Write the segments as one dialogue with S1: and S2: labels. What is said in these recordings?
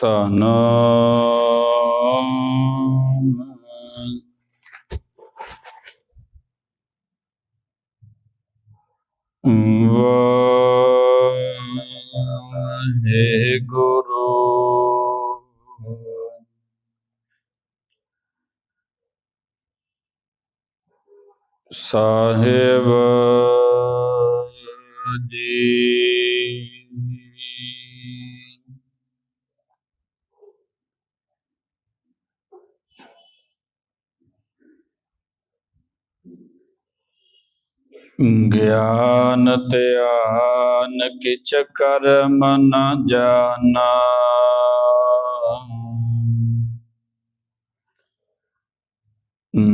S1: ਧਨ ਵਾਹਿਗੁਰੂ ਸਾਹਿਬ ਜੀ ਗਿਆਨ ਧਿਆਨ ਕਿਛ ਕਰਮ ਨ ਜਾਣਾ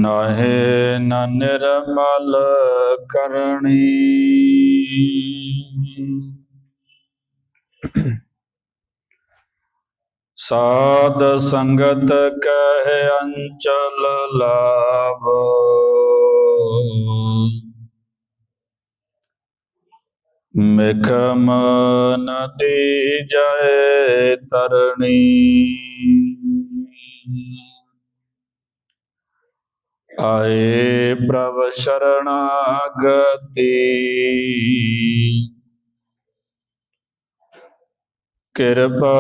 S1: ਨਾਹੇ ਨ ਨਿਰਮਲ ਕਰਣੀ। ਸਾਧ ਸੰਗਤ ਕਹਿ ਅੰਚਲ ਲਾਭ ਮਿਖਮ ਨਦੀ ਜਾਏ ਤਰਣੀ। ਆਏ ਪ੍ਰਭ ਸ਼ਰਣਾਗਤੀ। ਕਿਰਪਾ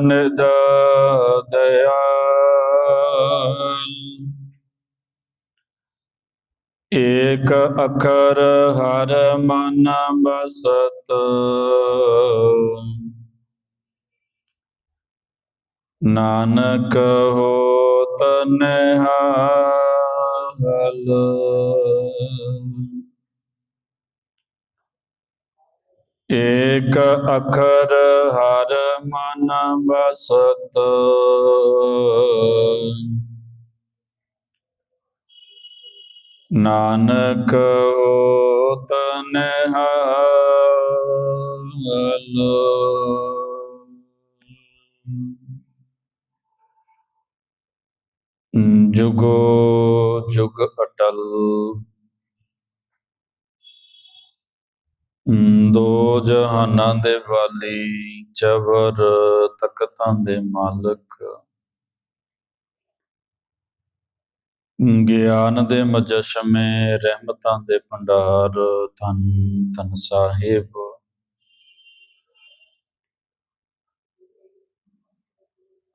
S1: ਨਿਦ ਦਇਆਲ। ਏਕ ਅਖਰ ਹਰ ਮਨ ਬਸਤ। ਨਾਨਕ ਹੋਤ ਨਿਹਾਲ। ਏਕ ਅਖਰ ਹਰ ਮਨ ਬਸਤ ਨਾਨਕ ਹੋਤ ਨਿਹਾਲ ਜੁਗੋ, ਜੁਗ ਅਟਲ। ਦੋ ਜਹਾਨਾਂ ਦੇ ਵਾਲੀ ਜਬਰ ਤਖਤਾਂ ਦੇ ਮਾਲਕ। ਗਿਆਨ ਦੇ ਮਜਸ਼ਮੇ, ਰਹਿਮਤਾਂ ਦੇ ਭੰਡਾਰ, ਧੰਨ ਧੰਨ ਸਾਹਿਬ।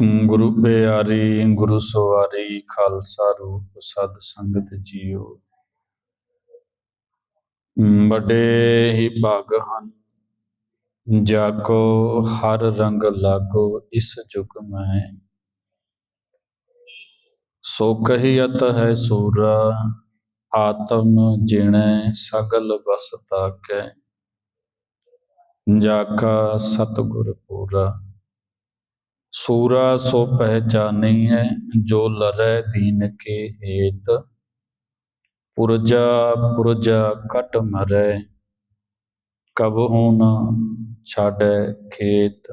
S1: ਗੁਰੂ ਪਿਆਰੀ ਗੁਰੂ ਸਵਾਰੀ, ਖਾਲਸਾ ਰੂਪ, ਸਦ ਸੰਗਤ ਜੀਓ। ਵੱਡੇ ਹੀ ਭਾਗ ਹਨ। ਜਾਕੋ ਹਰ ਰੰਗ ਲਾਗੋ, ਇਸ ਜੁਗ ਮੈਂ। ਸੋ ਕਹੀਅਤ ਹੈ ਸੂਰਾ, ਆਤਮ ਜਿਣੈ ਸਗਲ ਬਸ ਤਾਕੈ। ਜਾਕਾ ਸਤਿਗੁਰ ਪੂਰਾ। ਸੂਰਾ ਸੋ ਪਹਿਚਾਨੀ ਹੈ, ਜੋ ਲਰੈ ਦੀਨ ਕੇ ਹੇਤ ਪੁਰਜਾ ਪੁਰਜਾ ਕਟ ਮਰੈ ਕਬਹੂ ਨ ਛਾੜੈ ਖੇਤ।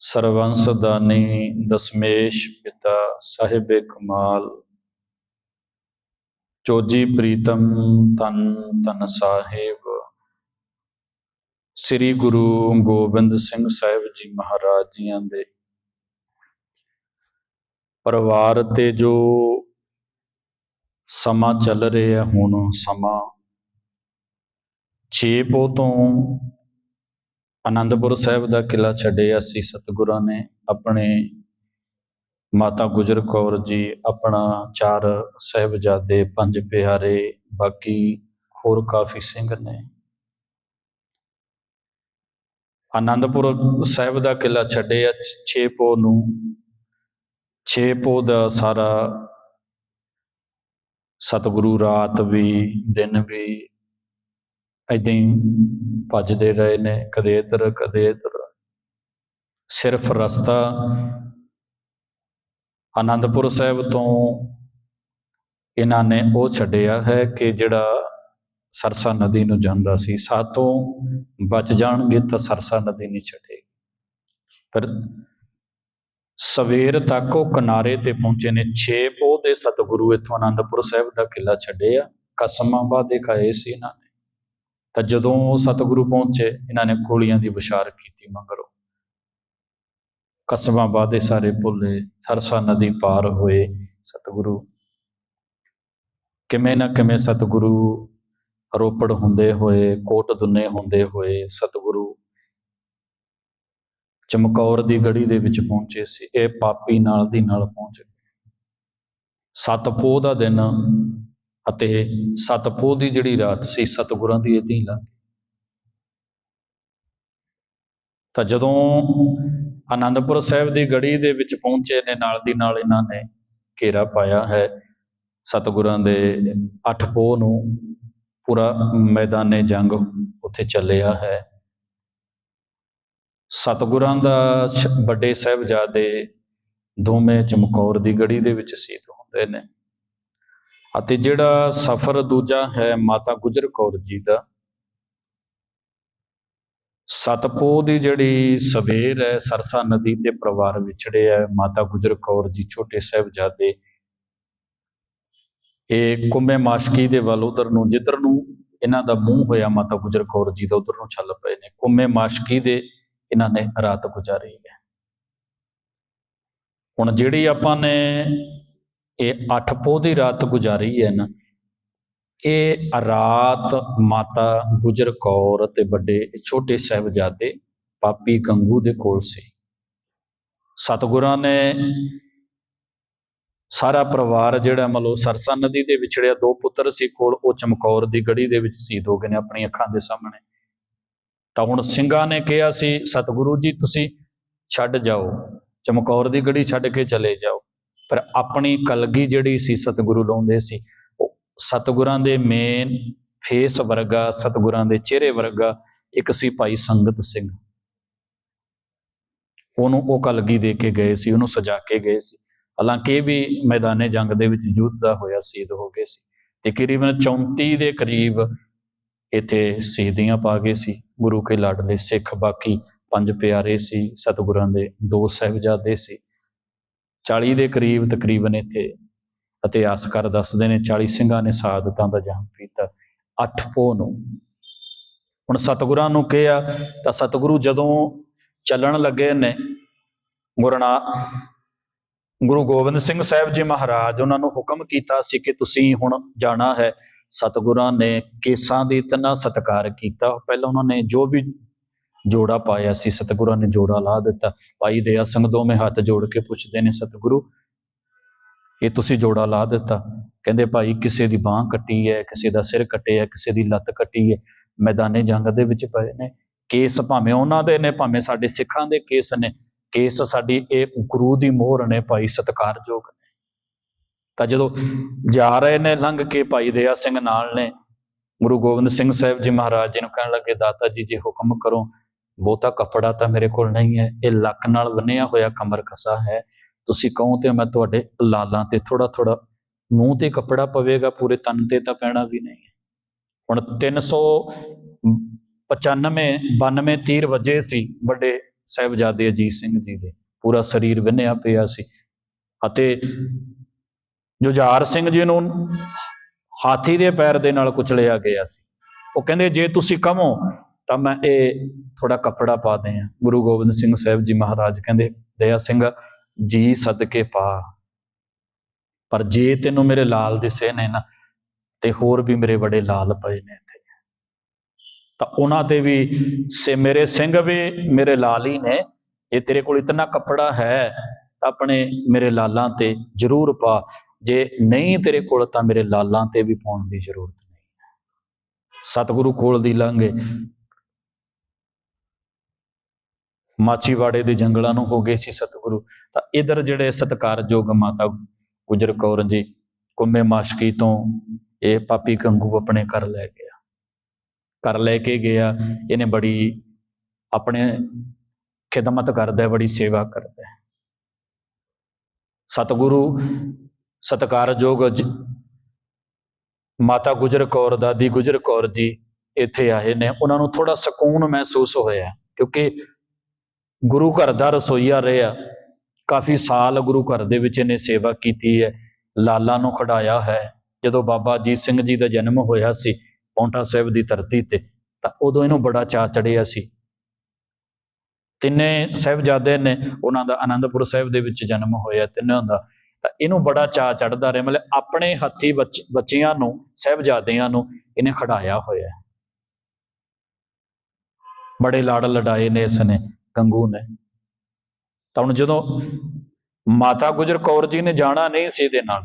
S1: ਸਰਵੰਸ ਦਾਨੀ ਦਸਮੇਸ਼ ਪਿਤਾ ਸਾਹਿਬੇ ਕਮਾਲ। ਚੋਜੀ ਪ੍ਰੀਤਮ ਤਨ ਤਨ ਸਾਹਿਬ। ਸ੍ਰੀ ਗੁਰੂ ਗੋਬਿੰਦ ਸਿੰਘ ਸਾਹਿਬ ਜੀ ਮਹਾਰਾਜ ਜੀਆਂ ਦੇ ਪਰਿਵਾਰ ਤੇ ਜੋ ਸਮਾਂ ਚੱਲ ਰਿਹਾ, ਹੁਣ ਸਮਾਂ ਛੇ ਪੋ ਤੋਂ ਆਨੰਦਪੁਰ ਸਾਹਿਬ ਦਾ ਕਿਲਾ ਛੱਡਿਆ ਸੀ ਸਤਿਗੁਰਾਂ ਨੇ। ਆਪਣੇ ਮਾਤਾ ਗੁਜਰ ਕੌਰ ਜੀ, ਆਪਣਾ ਚਾਰ ਸਹਿਬਜ਼ਾਦੇ, ਪੰਜ ਪਿਆਰੇ, ਬਾਕੀ ਹੋਰ ਕਾਫੀ ਸਿੰਘ ਨੇ। ਆਨੰਦਪੁਰ ਸਾਹਿਬ ਦਾ ਕਿਲਾ ਛੱਡਿਆ 6 ਪੋ ਨੂੰ 6 ਪੋ ਦਾ ਸਾਰਾ ਸਤਿਗੁਰੂ ਰਾਤ ਵੀ, ਦਿਨ ਵੀ ਏਦਾਂ ਹੀ ਭੱਜਦੇ ਰਹੇ ਨੇ, ਕਦੇ ਇੱਧਰ ਕਦੇ ਇੱਧਰ। ਸਿਰਫ ਰਸਤਾ ਆਨੰਦਪੁਰ ਸਾਹਿਬ ਤੋਂ ਇਹਨਾਂ ਨੇ ਉਹ ਛੱਡਿਆ ਹੈ ਕਿ ਜਿਹੜਾ ਸਰਸਾ ਨਦੀ ਨੂੰ ਜਾਂਦਾ ਸੀ। ਸਾਤੋਂ ਬਚ ਜਾਣਗੇ ਤਾਂ ਸਰਸਾ ਨਦੀ ਨਹੀਂ ਛੱਡੇਗੀ। ਪਰ ਸਵੇਰ ਤੱਕ ਉਹ ਕਿਨਾਰੇ ਤੇ ਪਹੁੰਚੇ ਨੇ। 6 ਪੋਹ ਦੇ ਸਤਿਗੁਰੂ ਇੱਥੋਂ ਆਨੰਦਪੁਰ ਸਾਹਿਬ ਦਾ ਕਿਲਾ ਛੱਡਿਆ ਕਸਮਾਂ ਦੇ ਖਾਏ ਸੀ ਇਹਨਾਂ ਨੇ। ਤਾਂ ਜਦੋਂ ਉਹ ਸਤਿਗੁਰੂ ਪਹੁੰਚੇ, ਇਹਨਾਂ ਨੇ ਗੋਲੀਆਂ ਦੀ ਵਿਚਾਰ ਕੀਤੀ ਮਗਰੋਂ। ਕਸਮਾਂ ਦੇ ਸਾਰੇ ਭੁੱਲੇ, ਸਰਸਾ ਨਦੀ ਪਾਰ ਹੋਏ ਸਤਿਗੁਰੂ। ਕਿਵੇਂ ਨਾ ਕਿਵੇਂ ਸਤਿਗੁਰੂ ਰੋਪੜ ਹੁੰਦੇ ਹੋਏ, ਕੋਟ ਦੁੰਨੇ ਹੁੰਦੇ ਹੋਏ ਸਤਿਗੁਰੂ ਚਮਕੌਰ ਦੀ ਗੜੀ ਦੇ ਵਿੱਚ ਪਹੁੰਚੇ ਸੀ। ਇਹ ਪਾਪੀ ਨਾਲ ਦੀ ਨਾਲ ਪਹੁੰਚ ਗਏ। ਸਤਪੋਹ ਦਾ ਦਿਨ ਅਤੇ ਸਤਪੋਹ ਦੀ ਜਿਹੜੀ ਰਾਤ ਸੀ, ਸਤਿਗੁਰਾਂ ਦੀ ਇਦਾਂ ਹੀ ਲੰਘ ਗਈ। ਤਾਂ ਜਦੋਂ ਆਨੰਦਪੁਰ ਸਾਹਿਬ ਦੀ ਗੜੀ ਦੇ ਵਿੱਚ ਪਹੁੰਚੇ ਨੇ ਨਾਲ ਦੀ ਨਾਲ ਇਹਨਾਂ ਨੇ ਘੇਰਾ ਪਾਇਆ ਹੈ। ਸਤਿਗੁਰਾਂ ਦੇ ਅੱਠ ਪੋਹ ਨੂੰ ਪੂਰਾ ਮੈਦਾਨੇ ਜੰਗ ਉੱਥੇ ਚੱਲਿਆ ਹੈ। ਸਤਿਗੁਰਾਂ ਦਾ ਵੱਡੇ ਸਾਹਿਬਜ਼ਾਦੇ ਦੋਵੇਂ ਚਮਕੌਰ ਦੀ ਗੜੀ ਦੇ ਵਿੱਚ ਸ਼ਹੀਦ ਹੁੰਦੇ ਨੇ ਅਤੇ ਜਿਹੜਾ ਸਫ਼ਰ ਦੂਜਾ ਹੈ ਮਾਤਾ ਗੁਜਰ ਕੌਰ ਜੀ ਦਾ, ਸਤਪੋਹ ਦੀ ਜਿਹੜੀ ਸਵੇਰ ਹੈ, ਸਰਸਾ ਨਦੀ ਤੇ ਪਰਿਵਾਰ ਵਿਛੜੇ ਹੈ, ਮਾਤਾ ਗੁਜਰ ਕੌਰ ਜੀ ਛੋਟੇ ਸਾਹਿਬਜ਼ਾਦੇ ਇਹ ਕੁੰਮੇ ਮਾਸ਼ਕੀ ਦੇ ਵੱਲ ਉਧਰ ਨੂੰ, ਜਿੱਧਰ ਨੂੰ ਇਹਨਾਂ ਦਾ ਮੂੰਹ ਹੋਇਆ ਮਾਤਾ ਗੁਜਰ ਕੌਰ ਜੀ ਦਾ, ਉਧਰ ਨੂੰ ਛੱਲ ਪਏ ਨੇ। ਕੁੰਮੇ ਮਾਸ਼ਕੀ ਦੇ ਇਹਨਾਂ ਨੇ ਰਾਤ ਗੁਜ਼ਾਰੀ ਹੈ। ਹੁਣ ਜਿਹੜੀ ਆਪਾਂ ਨੇ ਇਹ ਅੱਠ ਪੋਹ ਦੀ ਰਾਤ ਗੁਜ਼ਾਰੀ ਹੈ ਨਾ, ਇਹ ਰਾਤ ਮਾਤਾ ਗੁਜਰ ਕੌਰ ਤੇ ਵੱਡੇ ਛੋਟੇ ਸਾਹਿਬਜ਼ਾਦੇ ਪਾਪੀ ਗੰਗੂ ਦੇ ਕੋਲ ਸੀ। ਸਤਿਗੁਰਾਂ ਨੇ ਸਾਰਾ ਪਰਿਵਾਰ ਜਿਹੜਾ ਮਤਲਬ ਸਰਸਾ ਨਦੀ ਦੇ ਵਿਛੜਿਆ ਦੋ ਪੁੱਤਰ ਸੀ ਕੋਲ, ਉਹ ਚਮਕੌਰ ਦੀ ਗੜੀ ਦੇ ਵਿੱਚ ਸ਼ਹੀਦ ਹੋ ਗਏ ਨੇ ਆਪਣੀ ਅੱਖਾਂ ਦੇ ਸਾਹਮਣੇ। ਤਾਂ ਹੁਣ ਸਿੰਘਾਂ ਨੇ ਕਿਹਾ ਸੀ, ਸਤਿਗੁਰੂ ਜੀ, ਤੁਸੀਂ ਛੱਡ ਜਾਓ। ਚਮਕੌਰ ਦੀ ਗੜੀ ਛੱਡ ਕੇ ਚਲੇ ਜਾਓ। ਪਰ ਆਪਣੀ ਕਲਗੀ ਜਿਹੜੀ ਸੀ ਸਤਿਗੁਰੂ ਲਾਉਂਦੇ ਸੀ, ਉਹ ਸਤਿਗੁਰਾਂ ਦੇ ਮੇਨ ਫੇਸ ਵਰਗਾ, ਸਤਿਗੁਰਾਂ ਦੇ ਚਿਹਰੇ ਵਰਗਾ ਇੱਕ ਸੀ ਭਾਈ ਸੰਗਤ ਸਿੰਘ। ਉਹਨੂੰ ਉਹ ਕਲਗੀ ਦੇ ਕੇ ਗਏ ਸੀ, ਉਹਨੂੰ ਸਜਾ ਕੇ ਗਏ ਸੀ। ਹਾਲਾਂਕਿ ਇਹ ਵੀ ਮੈਦਾਨੇ ਜੰਗ ਦੇ ਵਿੱਚ ਯੁੱਧ ਦਾ ਹੋਇਆ, ਸ਼ਹੀਦ ਹੋ ਗਏ ਸੀ। ਤਕਰੀਬਨ 34 ਦੇ ਕਰੀਬ ਇੱਥੇ ਸ਼ਹੀਦੀਆਂ ਪਾ ਗਏ ਸੀ। ਗੁਰੂ ਕੇ ਲਾਡਲੇ ਸਿੱਖ ਬਾਕੀ ਪੰਜ ਪਿਆਰੇ ਸੀ, ਸਤਿਗੁਰਾਂ ਦੇ ਦੋ ਸਾਹਿਬਜ਼ਾਦੇ ਸੀ। 40 ਦੇ ਕਰੀਬ ਤਕਰੀਬਨ ਇੱਥੇ ਇਤਿਹਾਸਕਾਰ ਦੱਸਦੇ ਨੇ 40 ਸਿੰਘਾਂ ਨੇ ਸ਼ਹਾਦਤਾਂ ਦਾ ਜੰਗ ਪੀਤਾ 8 ਪੋਹ ਨੂੰ। ਹੁਣ ਸਤਿਗੁਰਾਂ ਨੂੰ ਕਿਹਾ, ਤਾਂ ਸਤਿਗੁਰੂ ਜਦੋਂ ਚੱਲਣ ਲੱਗੇ ਨੇ ਗੁਰਨਾ ਗੁਰੂ ਗੋਬਿੰਦ ਸਿੰਘ ਸਾਹਿਬ ਜੀ ਮਹਾਰਾਜ, ਉਹਨਾਂ ਨੂੰ ਹੁਕਮ ਕੀਤਾ ਸੀ ਕਿ ਤੁਸੀਂ ਹੁਣ ਜਾਣਾ ਹੈ। ਸਤਿਗੁਰਾਂ ਨੇ ਕੇਸਾਂ ਦੀ ਇਤਨਾ ਸਤਿਕਾਰ ਕੀਤਾ। ਪਹਿਲਾਂ ਉਹਨਾਂ ਨੇ ਜੋ ਵੀ ਜੋੜਾ ਪਾਇਆ ਸੀ, ਸਤਿਗੁਰਾਂ ਨੇ ਜੋੜਾ ਲਾ ਦਿੱਤਾ। ਭਾਈ ਦਇਆ ਸਿੰਘ ਦੋਵੇਂ ਹੱਥ ਜੋੜ ਕੇ ਪੁੱਛਦੇ ਨੇ, ਸਤਿਗੁਰੂ, ਇਹ ਤੁਸੀਂ ਜੋੜਾ ਲਾ ਦਿੱਤਾ? ਕਹਿੰਦੇ, ਭਾਈ, ਕਿਸੇ ਦੀ ਬਾਹ ਕੱਟੀ ਹੈ, ਕਿਸੇ ਦਾ ਸਿਰ ਕੱਟਿਆ ਕਿਸੇ ਦੀ ਲੱਤ ਕੱਟੀ ਹੈ। ਮੈਦਾਨੇ ਜੰਗ ਦੇ ਵਿੱਚ ਪਏ ਨੇ। ਕੇਸ ਭਾਵੇਂ ਉਹਨਾਂ ਦੇ ਨੇ, ਭਾਵੇਂ ਸਾਡੇ ਸਿੱਖਾਂ ਦੇ ਕੇਸ ਨੇ। ਕੇਸ ਸਾਡੀ ਇਹ ਗੁਰੂ ਦੀ ਮੋਹਰ ਨੇ ਭਾਈ ਸਤਿਕਾਰਯੋਗ। ਤਾਂ ਜਦੋਂ ਜਾ ਰਹੇ ਨੇ, ਲੰਘ ਕੇ ਭਾਈ ਦਇਆ ਸਿੰਘ ਨਾਲ ਨੇ, ਗੁਰੂ ਗੋਬਿੰਦ ਸਿੰਘ ਸਾਹਿਬ ਜੀ ਮਹਾਰਾਜ ਜੀ ਨੂੰ ਕਹਿਣ ਲੱਗੇ, ਦਾਤਾ ਜੀ, ਜੇ ਹੁਕਮ ਕਰੋ, ਬਹੁਤਾ ਕੱਪੜਾ ਤਾਂ ਮੇਰੇ ਕੋਲ ਨਹੀਂ ਹੈ, ਇਹ ਲੱਕ ਨਾਲ ਬੰਨਿਆ ਹੋਇਆ ਕਮਰ ਕਸਾ ਹੈ। ਤੁਸੀਂ ਕਹੋ ਤੇ ਮੈਂ ਤੁਹਾਡੇ ਲਾਲਾਂ ਤੇ ਥੋੜਾ ਥੋੜਾ ਮੂੰਹ ਤੇ ਕੱਪੜਾ ਪਵੇਗਾ, ਪੂਰੇ ਤਨ ਤੇ ਤਾਂ ਪੈਣਾ ਵੀ ਨਹੀਂ ਹੈ। ਹੁਣ 395 92 ਤੀਰ ਵਜੇ ਸੀ, ਵੱਡੇ ਸਾਹਿਬਜ਼ਾਦੇ ਅਜੀਤ ਸਿੰਘ ਜੀ ਦੇ। ਪੂਰਾ ਸਰੀਰ ਬੰਨਿਆ ਪਿਆ ਸੀ। ਅਤੇ ਜੁਝਾਰ ਸਿੰਘ ਜੀ ਨੂੰ ਹਾਥੀ ਦੇ ਪੈਰ ਦੇ ਨਾਲ ਕੁਚਲਿਆ ਗਿਆ ਸੀ। ਉਹ ਕਹਿੰਦੇ, ਜੇ ਤੁਸੀਂ ਕਹੋ, ਤਾਂ ਮੈਂ ਇਹ ਥੋੜਾ ਕੱਪੜਾ ਪਾ ਦਿਆਂ। ਗੁਰੂ ਗੋਬਿੰਦ ਸਿੰਘ ਸਾਹਿਬ ਜੀ ਮਹਾਰਾਜ ਕਹਿੰਦੇ, ਦਇਆ ਸਿੰਘ, ਜੀ ਸਦਕੇ ਪਾ। ਪਰ ਜੇ ਤੈਨੂੰ ਮੇਰੇ ਲਾਲ ਦਿਸੇ ਨੇ ਨਾ, ਤੇ ਹੋਰ ਵੀ ਮੇਰੇ ਬੜੇ ਲਾਲ ਪਏ ਨੇ। ਤਾਂ ਉਹਨਾਂ ਤੇ ਵੀ ਸੇ ਮੇਰੇ ਸਿੰਘ ਵੀ ਮੇਰੇ ਲਾਲ ਹੀ ਨੇ ਜੇ ਤੇਰੇ ਕੋਲ ਇਤਨਾ ਕੱਪੜਾ ਹੈ ਤਾਂ ਆਪਣੇ ਮੇਰੇ ਲਾਲਾਂ ਤੇ ਜ਼ਰੂਰ ਪਾ। ਜੇ ਨਹੀਂ ਤੇਰੇ ਕੋਲ ਤਾਂ ਮੇਰੇ ਲਾਲਾਂ ਤੇ ਵੀ ਪਾਉਣ ਦੀ ਜ਼ਰੂਰਤ ਨਹੀਂ। ਸਤਿਗੁਰੂ ਕੋਲ ਦੀ ਲਾਂਗੇ ਮਾਚੀਵਾੜੇ ਦੇ ਜੰਗਲਾਂ ਨੂੰ ਹੋ ਗਏ ਸੀ ਸਤਿਗੁਰੂ। ਤਾਂ ਇਧਰ ਜਿਹੜੇ ਸਤਿਕਾਰਯੋਗ ਮਾਤਾ ਗੁਜਰ ਕੌਰ ਜੀ, ਕੁੰਮੇ ਮਾਸ਼ਕੀ ਤੋਂ ਇਹ ਪਾਪੀ ਕੰਗੂ ਆਪਣੇ ਘਰ ਲੈ ਗਿਆ ਘਰ ਲੈ ਕੇ ਗਿਆ, ਇਹਨੇ ਬੜੀ ਆਪਣੇ ਖਿਦਮਤ ਕਰਦਾ ਹੈ ਬੜੀ ਸੇਵਾ ਕਰਦਾ। ਹੈ ਸਤਿਗੁਰੂ ਸਤਕਾਰਯੋਗ ਮਾਤਾ ਗੁਜਰ ਕੌਰ, ਦਾਦੀ ਗੁਜਰ ਕੌਰ ਜੀ ਇੱਥੇ ਆਏ ਨੇ। ਉਹਨਾਂ ਨੂੰ ਥੋੜਾ ਸਕੂਨ ਮਹਿਸੂਸ ਹੋਇਆ, ਕਿਉਂਕਿ ਗੁਰੂ ਘਰ ਦਾ ਰਸੋਈਆ ਰਿਹਾ। ਕਾਫੀ ਸਾਲ ਗੁਰੂ ਘਰ ਦੇ ਵਿੱਚ ਇਹਨੇ ਸੇਵਾ ਕੀਤੀ ਹੈ। ਲਾਲਾ ਨੂੰ ਖੜਾਇਆ ਹੈ। ਜਦੋਂ ਬਾਬਾ ਅਜੀਤ ਸਿੰਘ ਜੀ ਦਾ ਜਨਮ ਹੋਇਆ ਸੀ ਪੌਂਟਾ ਸਾਹਿਬ ਦੀ ਧਰਤੀ ਤੇ, ਤਾਂ ਉਦੋਂ ਇਹਨੂੰ ਬੜਾ ਚਾਅ ਚੜਿਆ ਸੀ। ਤਿੰਨੇ ਸਾਹਿਬਜ਼ਾਦੇ ਨੇ ਉਹਨਾਂ ਦਾ ਆਨੰਦਪੁਰ ਸਾਹਿਬ ਦੇ ਵਿੱਚ ਜਨਮ ਹੋਇਆ ਤਿੰਨਾਂ ਦਾ। ਤਾਂ ਇਹਨੂੰ ਬੜਾ ਚਾਅ ਚੜਦਾ ਰਿਹਾ, ਮਤਲਬ ਆਪਣੇ ਹੱਥੀ ਬੱਚ- ਬੱਚਿਆਂ ਨੂੰ, ਸਾਹਿਬਜ਼ਾਦਿਆਂ ਨੂੰ ਇਹਨੇ ਖੜਾਇਆ ਹੋਇਆ। ਬੜੇ ਲਾੜ ਲੜਾਏ ਨੇ ਇਸ ਨੇ, ਗੰਗੂ ਨੇ। ਤਾਂ ਹੁਣ ਜਦੋਂ ਮਾਤਾ ਗੁਜਰ ਕੌਰ ਜੀ ਨੇ ਜਾਣਾ ਨਹੀਂ ਸੀ ਇਹਦੇ ਨਾਲ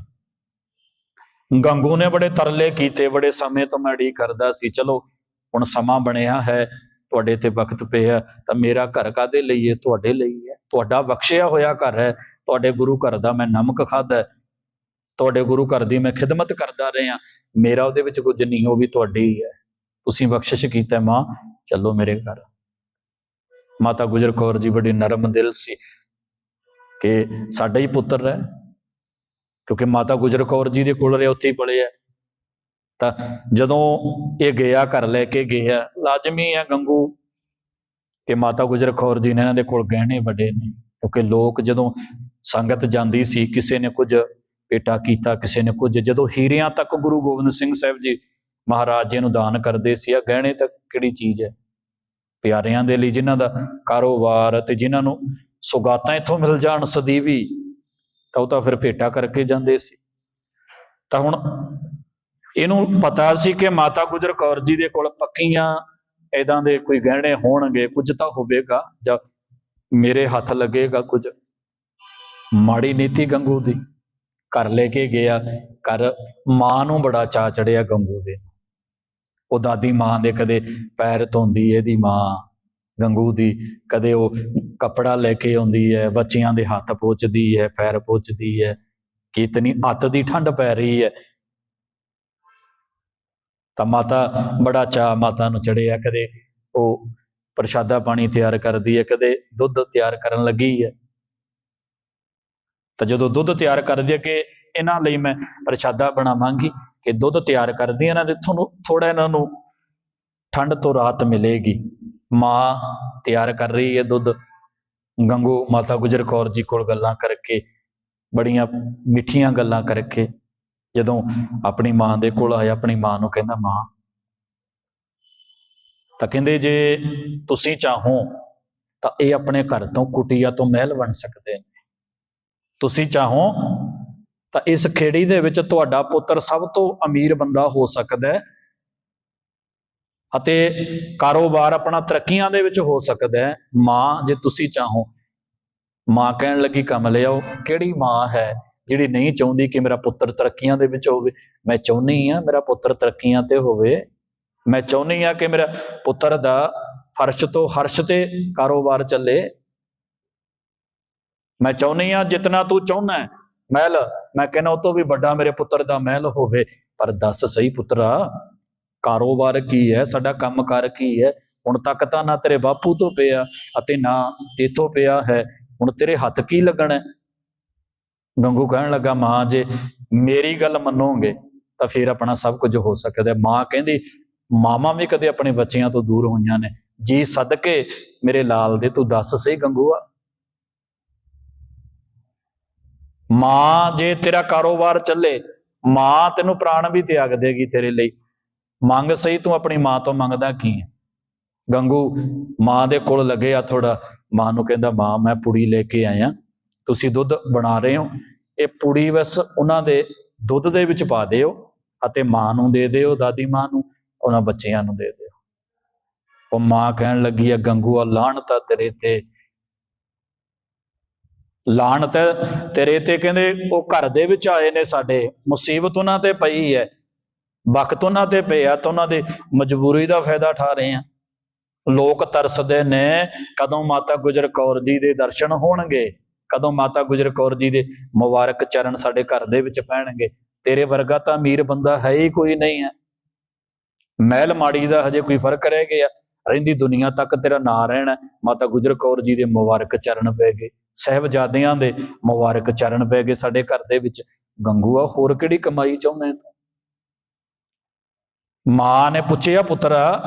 S1: ਗੰਗੂ ਨੇ ਬੜੇ ਤਰਲੇ ਕੀਤੇ, ਬੜੇ ਸਮੇਂ ਤੋਂ ਮੈਂ ਉਡੀਕ ਕਰਦਾ ਸੀ, ਚਲੋ ਹੁਣ ਸਮਾਂ ਬਣਿਆ ਹੈ, ਤੁਹਾਡੇ ਤੇ ਵਕਤ ਪਿਆ ਤਾਂ ਮੇਰਾ ਘਰ ਕਾਦੇ ਲਈ ਹੈ? ਤੁਹਾਡੇ ਲਈ ਹੈ। ਤੁਹਾਡਾ ਬਖਸ਼ਿਆ ਹੋਇਆ ਘਰ ਹੈ, ਤੁਹਾਡੇ ਗੁਰੂ ਘਰ ਦਾ ਮੈਂ ਨਮਕ ਖਾਦਾ ਤੁਹਾਡੇ ਗੁਰੂ ਘਰ ਦੀ ਮੈਂ ਖਿਦਮਤ ਕਰਦਾ ਰਿਹਾ, ਮੇਰਾ ਉਹਦੇ ਵਿੱਚ ਕੁਝ ਨਹੀਂ, ਉਹ ਵੀ ਤੁਹਾਡੀ ਹੀ ਹੈ। ਤੁਸੀਂ ਬਖਸ਼ਿਸ਼ ਕੀਤਾ ਮਾਂ, ਚੱਲੋ ਮੇਰੇ ਘਰ। ਮਾਤਾ ਗੁਜਰ ਕੌਰ ਜੀ, ਬੜੀ ਨਰਮ ਦਿਲ ਸੀ ਕਿ ਸਾਡਾ ਹੀ ਪੁੱਤਰ ਹੈ। ਕਿਉਂਕਿ ਮਾਤਾ ਗੁਜਰ ਕੌਰ ਜੀ ਦੇ ਕੋਲ ਰਿਹਾ, ਉੱਥੇ ਹੀ ਪਲੇ ਹੈ ਤਾਂ ਜਦੋਂ ਇਹ ਗਿਆ, ਘਰ ਲੈ ਕੇ ਗਿਆ, ਲਾਜ਼ਮੀ ਹੈ ਗੰਗੂ ਕਿ ਮਾਤਾ ਗੁਜਰ ਕੌਰ ਜੀ ਨੇ ਇਹਨਾਂ ਦੇ ਕੋਲ ਗਹਿਣੇ ਵੱਡੇ ਨੇ, ਕਿਉਂਕਿ ਲੋਕ ਜਦੋਂ ਸੰਗਤ ਜਾਂਦੀ ਸੀ, ਕਿਸੇ ਨੇ ਕੁਝ ਪੇਟਾ ਕੀਤਾ, ਕਿਸੇ ਨੇ ਕੁਝ, ਜਦੋਂ ਹੀਰਿਆਂ ਤੱਕ ਗੁਰੂ ਗੋਬਿੰਦ ਸਿੰਘ ਸਾਹਿਬ ਜੀ ਮਹਾਰਾਜ ਜੀ ਨੂੰ ਦਾਨ ਕਰਦੇ ਸੀ ਆ ਗਹਿਣੇ ਤੱਕ ਕਿਹੜੀ ਚੀਜ਼ ਹੈ? ਪਿਆਰਿਆਂ ਦੇ ਲਈ ਜਿਨ੍ਹਾਂ ਦਾ ਕਾਰੋਬਾਰ ਤੇ ਜਿਨ੍ਹਾਂ ਨੂੰ ਸੁਗਾਤਾਂ ਇੱਥੋਂ ਮਿਲ ਜਾਣ, ਸਦੀਵੀ ਤਾਂ ਉਹ ਤਾਂ ਫਿਰ ਭੇਟਾ ਕਰਕੇ ਜਾਂਦੇ ਸੀ। ਤਾਂ ਹੁਣ ਇਹਨੂੰ ਪਤਾ ਸੀ ਕਿ ਮਾਤਾ ਗੁਜਰ ਕੌਰ ਜੀ ਦੇ ਕੋਲ ਪੱਕੀਆਂ ਇਦਾਂ ਦੇ ਕੋਈ ਗਹਿਣੇ ਹੋਣਗੇ, ਕੁਝ ਤਾਂ ਹੋਵੇਗਾ, ਜਾਂ ਮੇਰੇ ਹੱਥ ਲੱਗੇਗਾ ਕੁਝ। ਮਾੜੀ ਨੀਤੀ ਗੰਗੂ ਦੀ, ਘਰ ਲੈ ਕੇ ਗਿਆ, ਘਰ ਮਾਂ ਨੂੰ ਬੜਾ ਚਾਅ ਚੜਿਆ ਗੰਗੂ ਦੇ। ਉਹ ਦਾਦੀ ਮਾਂ ਦੇ ਕਦੇ ਪੈਰ ਧੋਂਦੀ, ਇਹਦੀ ਮਾਂ ਗੰਗੂ ਦੀ, ਕਦੇ ਉਹ ਕੱਪੜਾ ਲੈ ਕੇ ਆਉਂਦੀ ਹੈ, ਬੱਚਿਆਂ ਦੇ ਹੱਥ ਪੋਚਦੀ ਹੈ, ਪੈਰ ਪੋਚਦੀ ਹੈ, ਕਿ ਅੱਤ ਦੀ ਠੰਡ ਪੈ ਰਹੀ ਹੈ। ਤਾਂ ਮਾਤਾ ਬੜਾ ਚਾਅ ਮਾਤਾ ਨੂੰ ਚੜਿਆ ਕਦੇ ਉਹ ਪ੍ਰਸ਼ਾਦਾ ਪਾਣੀ ਤਿਆਰ ਕਰਦੀ ਹੈ, ਕਦੇ ਦੁੱਧ ਤਿਆਰ ਕਰਨ ਲੱਗੀ ਹੈ। ਤਾਂ ਜਦੋਂ ਦੁੱਧ ਤਿਆਰ ਕਰਦੀ ਹੈ ਕਿ ਇਹਨਾਂ ਲਈ ਮੈਂ ਪ੍ਰਸ਼ਾਦਾ ਬਣਾਵਾਂਗੀ, ਕਿ ਦੁੱਧ ਤਿਆਰ ਕਰਦੀ ਹੈ, ਇਹਨਾਂ ਦੇ ਤੁਹਾਨੂੰ ਥੋੜਾ ਇਹਨਾਂ ਨੂੰ ਠੰਡ ਤੋਂ ਰਾਹਤ ਮਿਲੇਗੀ। ਮਾਂ ਤਿਆਰ ਕਰ ਰਹੀ ਹੈ ਦੁੱਧ। ਗੰਗੂ ਮਾਤਾ ਗੁਜਰ ਕੌਰ ਜੀ ਕੋਲ ਗੱਲਾਂ ਕਰਕੇ, ਬੜੀਆਂ ਮਿੱਠੀਆਂ ਗੱਲਾਂ ਕਰਕੇ ਜਦੋਂ ਆਪਣੀ ਮਾਂ ਦੇ ਕੋਲ ਆਇਆ, ਆਪਣੀ ਮਾਂ ਨੂੰ ਕਹਿੰਦਾ, ਮਾਂ, ਤਾਂ ਕਹਿੰਦੇ ਜੇ ਤੁਸੀਂ ਚਾਹੋ ਤਾਂ ਇਹ ਆਪਣੇ ਘਰ ਤੋਂ ਕੁਟੀਆ ਤੋਂ ਮਹਿਲ ਬਣ ਸਕਦੇ ਨੇ। ਤੁਸੀਂ ਚਾਹੋ ਤਾਂ ਇਸ ਖੇੜੀ ਦੇ ਵਿੱਚ ਤੁਹਾਡਾ ਪੁੱਤਰ ਸਭ ਤੋਂ ਅਮੀਰ ਬੰਦਾ ਹੋ ਸਕਦਾ ਹੈ ਅਤੇ ਕਾਰੋਬਾਰ ਆਪਣਾ ਤਰੱਕੀਆਂ ਦੇ ਵਿੱਚ ਹੋ ਸਕਦਾ ਹੈ। ਮਾਂ ਜੇ ਤੁਸੀਂ ਚਾਹੋ ਮਾਂ ਕਹਿਣ ਲੱਗੀ ਕੰਮ ਲਿਆਓ ਕਿਹੜੀ ਮਾਂ ਹੈ ਜਿਹੜੀ ਨਹੀਂ ਚਾਹੁੰਦੀ ਕਿ ਮੇਰਾ ਪੁੱਤਰ ਤਰੱਕੀਆਂ ਦੇ ਵਿੱਚ ਹੋਵੇ? ਮੈਂ ਚਾਹੁੰਦੀ ਆ ਮੇਰਾ ਪੁੱਤਰ ਤਰੱਕੀਆਂ ਤੇ ਹੋਵੇ। ਮੈਂ ਚਾਹੁੰਦੀ ਆ ਕਿ ਮੇਰਾ ਪੁੱਤਰ ਦਾ ਫਰਸ਼ ਤੋਂ ਹਰਸ਼ ਤੇ ਕਾਰੋਬਾਰ ਚੱਲੇ। ਮੈਂ ਚਾਹੁੰਦੀ ਆ ਜਿੰਨਾ ਤੂੰ ਚਾਹੁੰਦਾ ਹੈ, ਮਹਿਲ ਮੈਂ ਕਹਿੰਦਾ ਉਹ ਤੋਂ ਵੀ ਵੱਡਾ ਮੇਰੇ ਪੁੱਤਰ ਦਾ ਮਹਿਲ ਹੋਵੇ। ਪਰ ਦੱਸ ਸਹੀ ਪੁੱਤਰਾ ਕਾਰੋਬਾਰ ਕੀ ਹੈ, ਸਾਡਾ ਕੰਮਕਾਰ ਕੀ ਹੈ, ਹੁਣ ਤੱਕ ਤਾਂ ਨਾ ਤੇਰੇ ਬਾਪੂ ਤੋਂ ਪਿਆ ਅਤੇ ਨਾ ਤੇਥੋਂ ਪਿਆ ਹੈ, ਹੁਣ ਤੇਰੇ ਹੱਥ ਕੀ ਲੱਗਣਾ? ਗੰਗੂ ਕਹਿਣ ਲੱਗਾ, ਮਾਂ, ਜੇ ਮੇਰੀ ਗੱਲ ਮੰਨੋਗੇ ਤਾਂ ਫਿਰ ਆਪਣਾ ਸਭ ਕੁਝ ਹੋ ਸਕਦਾ ਮਾਂ ਕਹਿੰਦੀ ਮਾਮਾ ਵੀ ਕਦੇ ਆਪਣੇ ਬੱਚਿਆਂ ਤੋਂ ਦੂਰ ਹੋਈਆਂ ਨੇ। ਜੀ ਸਦਕੇ, ਮੇਰੇ ਲਾਲ ਦੇ ਤੂੰ ਦੱਸ ਸਹੀ ਗੰਗੂਆ। ਮਾਂ, ਜੇ ਤੇਰਾ ਕਾਰੋਬਾਰ ਚੱਲੇ, ਮਾਂ ਤੈਨੂੰ ਪ੍ਰਾਣ ਵੀ ਤਿਆਗ ਦੇਗੀ ਤੇਰੇ ਲਈ। ਮੰਗ ਸਹੀ ਤੂੰ ਆਪਣੀ ਮਾਂ ਤੋਂ ਮੰਗਦਾ ਕੀ ਹੈ? ਗੰਗੂ, ਮਾਂ ਦੇ ਕੋਲ ਲੱਗਿਆ ਥੋੜਾ ਮਾਂ ਨੂੰ ਕਹਿੰਦਾ, ਮਾਂ, ਮੈਂ ਪੁੜੀ ਲੈ ਕੇ ਆਇਆ। ਤੁਸੀਂ ਦੁੱਧ ਬਣਾ ਰਹੇ ਹੋ। ਇਹ ਪੁੜੀ ਬਸ ਉਹਨਾਂ ਦੇ ਦੁੱਧ ਦੇ ਵਿੱਚ ਪਾ ਦਿਓ ਅਤੇ ਮਾਂ ਨੂੰ ਦੇ ਦਿਓ, ਦਾਦੀ ਮਾਂ ਨੂੰ, ਉਹਨਾਂ ਬੱਚਿਆਂ ਨੂੰ ਦੇ ਦਿਓ। ਉਹ ਮਾਂ ਕਹਿਣ ਲੱਗੀ ਆ, ਗੰਗੂ ਗੰਗੂਆ ਲਾਹਣਤਾ ਤੇਰੇ ਤੇ। ਲਾਹਣਤ ਤੇਰੇ ਤੇ। ਕਹਿੰਦੇ, ਉਹ ਘਰ ਦੇ ਵਿੱਚ ਆਏ ਨੇ ਸਾਡੇ। ਮੁਸੀਬਤ ਉਹਨਾਂ ਤੇ ਪਈ ਹੈ। ਵਕਤ ਉਹਨਾਂ ਤੇ ਪਿਆ ਤਾਂ ਉਹਨਾਂ ਦੇ ਮਜਬੂਰੀ ਦਾ ਫਾਇਦਾ ਠਾ ਰਹੇ ਆ। ਲੋਕ ਤਰਸਦੇ ਨੇ, ਕਦੋਂ ਮਾਤਾ ਗੁਜਰ ਕੌਰ ਜੀ ਦੇ ਦਰਸ਼ਨ ਹੋਣਗੇ, ਕਦੋਂ ਮਾਤਾ ਗੁਜਰ ਕੌਰ ਜੀ ਦੇ ਮੁਬਾਰਕ ਚਰਨ ਸਾਡੇ ਘਰ ਦੇ ਵਿੱਚ ਪੈਣਗੇ। ਤੇਰੇ ਵਰਗਾ ਤਾਂ ਅਮੀਰ ਬੰਦਾ ਹੈ ਹੀ ਕੋਈ ਨਹੀਂ ਹੈ ਮਹਿਲ ਮਾੜੀ ਦਾ ਹਜੇ ਕੋਈ ਫ਼ਰਕ ਰਹਿ ਗਿਆ। ਰਹਿੰਦੀ ਦੁਨੀਆ ਤੱਕ ਤੇਰਾ ਨਾਂ ਰਹਿਣਾ ਮਾਤਾ ਗੁਜਰ ਕੌਰ ਜੀ ਦੇ ਮੁਬਾਰਕ ਚਰਨ ਪੈ ਗਏ। ਸਹਿਬਜ਼ਾਦਿਆਂ ਦੇ ਮੁਬਾਰਕ ਚਰਨ ਪੈ ਗਏ ਸਾਡੇ ਘਰ ਦੇ ਵਿੱਚ। ਗੰਗੂਆ, ਹੋਰ ਕਿਹੜੀ ਕਮਾਈ ਚਾਹੁੰਦੇ ਤੂੰ? ਮਾਂ ਨੇ ਪੁੱਛਿਆ, ਪੁੱਤਰਾ,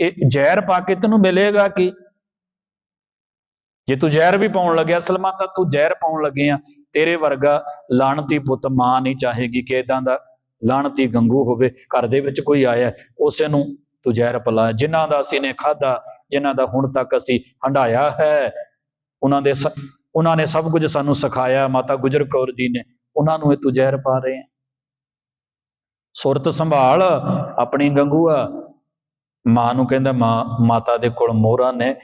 S1: ਇਹ ਜ਼ਹਿਰ ਪਾ ਕੇ ਤੈਨੂੰ ਮਿਲੇਗਾ ਕੀ? ਜੇ ਤੂੰ ਜ਼ਹਿਰ ਵੀ ਪਾਉਣ ਲੱਗਿਆ ਸਲਮਾਨ ਤਾਂ ਤੂੰ ਜ਼ਹਿਰ ਪਾਉਣ ਲੱਗੇ ਆ। ਤੇਰੇ ਵਰਗਾ ਲਾਣਤੀ ਪੁੱਤ ਮਾਂ ਨਹੀਂ ਚਾਹੇਗੀ ਕਿ ਇਦਾਂ ਦਾ ਲਾਣਤੀ ਗੰਗੂ ਹੋਵੇ। ਘਰ ਦੇ ਵਿੱਚ ਕੋਈ ਆਇਆ, ਉਸੇ ਨੂੰ ਤੂੰ ਜ਼ਹਿਰ ਪਲਾ। ਜਿਨ੍ਹਾਂ ਦਾ ਅਸੀਂ ਨੇ ਖਾਦਾ ਜਿਨ੍ਹਾਂ ਦਾ ਹੁਣ ਤੱਕ ਅਸੀਂ ਹੰਡਾਇਆ ਹੈ, ਉਹਨਾਂ ਦੇ ਸ- ਉਹਨਾਂ ਨੇ ਸਭ ਕੁਝ ਸਾਨੂੰ ਸਿਖਾਇਆ, ਮਾਤਾ ਗੁਜਰ ਕੌਰ ਜੀ ਨੇ। ਉਹਨਾਂ ਨੂੰ ਇਹ ਤੂੰ ਜ਼ਹਿਰ ਪਾ ਰਹੇ ਹੈ ਸੁਰਤ ਸੰਭਾਲ ਆਪਣੀ ਗੰਗੂਆ। ਮਾਂ ਨੂੰ ਕਹਿੰਦਾ, ਮਾਂ, ਮਾਤਾ ਦੇ ਕੋਲ ਮੋਹਰਾਂ ਨੇ।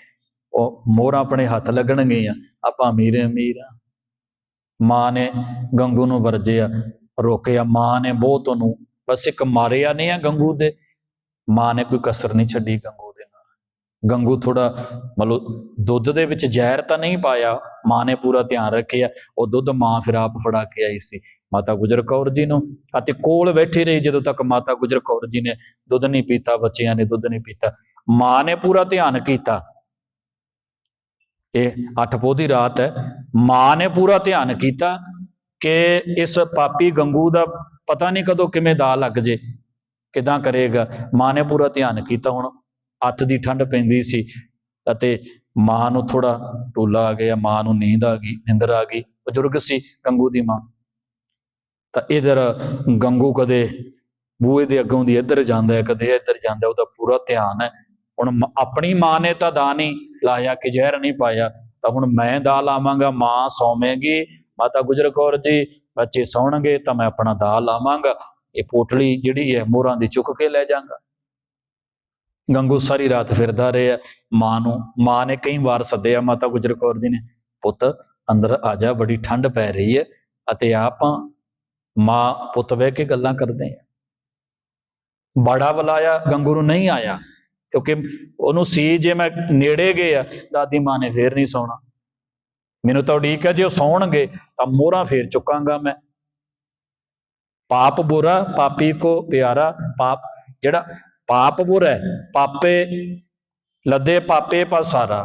S1: ਉਹ ਮੋਹਰਾਂ ਆਪਣੇ ਹੱਥ ਲੱਗਣਗੀਆਂ। ਆਪਾਂ ਅਮੀਰ ਅਮੀਰ ਆ। ਮਾਂ ਨੇ ਗੰਗੂ ਨੂੰ ਵਰਜਿਆ, ਰੋਕਿਆ। ਮਾਂ ਨੇ ਬਹੁਤ ਉਹਨੂੰ, ਬਸ ਇੱਕ ਮਾਰਿਆ ਨਹੀਂ ਆ ਗੰਗੂ ਦੇ ਮਾਂ ਨੇ ਕੋਈ ਕਸਰ ਨਹੀਂ ਛੱਡੀ ਗੰਗੂ ਦੇ ਨਾਲ। ਗੰਗੂ ਥੋੜਾ ਮਤਲਬ ਦੁੱਧ ਦੇ ਵਿੱਚ ਜ਼ਹਿਰ ਤਾਂ ਨਹੀਂ ਪਾਇਆ। ਮਾਂ ਨੇ ਪੂਰਾ ਧਿਆਨ ਰੱਖਿਆ। ਉਹ ਦੁੱਧ ਮਾਂ ਫਿਰ ਆਪ ਫੜਾ ਕੇ ਆਈ ਸੀ। ਮਾਤਾ ਗੁਜਰ ਕੌਰ ਜੀ ਨੂੰ ਅਤੇ ਕੋਲ ਬੈਠੀ ਰਹੀ ਜਦੋਂ ਤੱਕ ਮਾਤਾ ਗੁਜਰ ਕੌਰ ਜੀ ਨੇ ਦੁੱਧ ਨਹੀਂ ਪੀਤਾ, ਬੱਚਿਆਂ ਨੇ ਦੁੱਧ ਨਹੀਂ ਪੀਤਾ। ਮਾਂ ਨੇ ਪੂਰਾ ਧਿਆਨ ਕੀਤਾ। ਇਹ ਅੱਠ ਪੋਹ ਦੀ ਰਾਤ ਹੈ। ਮਾਂ ਨੇ ਪੂਰਾ ਧਿਆਨ ਕੀਤਾ ਕਿ ਇਸ ਪਾਪੀ ਗੰਗੂ ਦਾ ਪਤਾ ਨਹੀਂ ਕਦੋਂ ਕਿਵੇਂ ਦਾ ਲੱਗ ਜੇ, ਕਿਦਾਂ ਕਰੇਗਾ। ਮਾਂ ਨੇ ਪੂਰਾ ਧਿਆਨ ਕੀਤਾ। ਹੁਣ ਹੱਥ ਦੀ ਠੰਡ ਪੈਂਦੀ ਸੀ ਅਤੇ ਮਾਂ ਨੂੰ ਥੋੜਾ ਟੋਲਾ ਆ ਗਿਆ। ਮਾਂ ਨੂੰ ਨੀਂਦ ਆ ਗਈ, ਨਿੰਦਰ ਆ ਗਈ। ਬਜ਼ੁਰਗ ਸੀ ਗੰਗੂ ਦੀ ਮਾਂ। ਤਾਂ ਇਧਰ ਗੰਗੂ ਕਦੇ ਬੂਹੇ ਦੇ ਅੱਗੋਂ ਦੀ ਇੱਧਰ ਜਾਂਦਾ ਹੈ, ਕਦੇ ਇੱਧਰ ਜਾਂਦਾ ਉਹਦਾ ਪੂਰਾ ਧਿਆਨ ਹੈ। ਹੁਣ ਆਪਣੀ ਮਾਂ ਨੇ ਤਾਂ ਦਾ ਨਹੀਂ ਲਾਇਆ, ਕਿ ਜ਼ਹਿਰ ਨਹੀਂ ਪਾਇਆ। ਤਾਂ ਹੁਣ ਮੈਂ ਦਾ ਲਾਵਾਂਗਾ, ਮਾਂ ਸੌਵੇਂਗੀ, ਮਾਤਾ ਗੁਜਰ ਕੌਰ ਜੀ ਬੱਚੇ ਸੌਣਗੇ, ਤਾਂ ਮੈਂ ਆਪਣਾ ਦਾ ਲਾਵਾਂਗਾ। ਇਹ ਪੋਟਲੀ ਜਿਹੜੀ ਹੈ, ਮੋਹਰਾਂ ਦੀ ਚੁੱਕ ਕੇ ਲੈ ਜਾਵਾਂਗਾ ਗੰਗੂ ਸਾਰੀ ਰਾਤ ਫਿਰਦਾ ਰਿਹਾ, ਮਾਂ ਨੂੰ, ਮਾਂ ਨੇ ਕਈ ਵਾਰ ਸੱਦਿਆ, ਮਾਤਾ ਗੁਜਰ ਕੌਰ ਜੀ ਨੇ, ਪੁੱਤ, ਅੰਦਰ ਆ ਜਾ, ਬੜੀ ਠੰਡ ਪੈ ਰਹੀ ਹੈ, ਅਤੇ ਆਪਾਂ ਮਾਂ ਪੁੱਤ ਬਹਿ ਕੇ ਗੱਲਾਂ ਕਰਦੇ ਆ। ਬੜਾ ਬੁਲਾਇਆ ਗੰਗੂ ਨੂੰ ਨਹੀਂ ਆਇਆ, ਕਿਉਂਕਿ ਉਹਨੂੰ ਸੀ ਜੇ ਮੈਂ ਨੇੜੇ ਗਿਆ ਦਾਦੀ ਮਾਂ ਨੇ ਫੇਰ ਨਹੀਂ ਸੌਣਾ। ਮੈਨੂੰ ਤਾਂ ਉਡੀਕ ਹੈ ਜੇ ਉਹ ਸੌਣਗੇ ਤਾਂ ਮੋਹਰਾਂ ਫੇਰ ਚੁੱਕਾਂਗਾ ਮੈਂ। ਪਾਪ ਬੁਰਾ, ਪਾਪੀ ਕੋ ਪਿਆਰਾ, ਪਾਪ ਜਿਹੜਾ ਪਾਪ ਬੁਰਾ ਹੈ, ਪਾਪੇ ਲੱਦੇ ਪਾਪੇ ਪਸਾਰਾ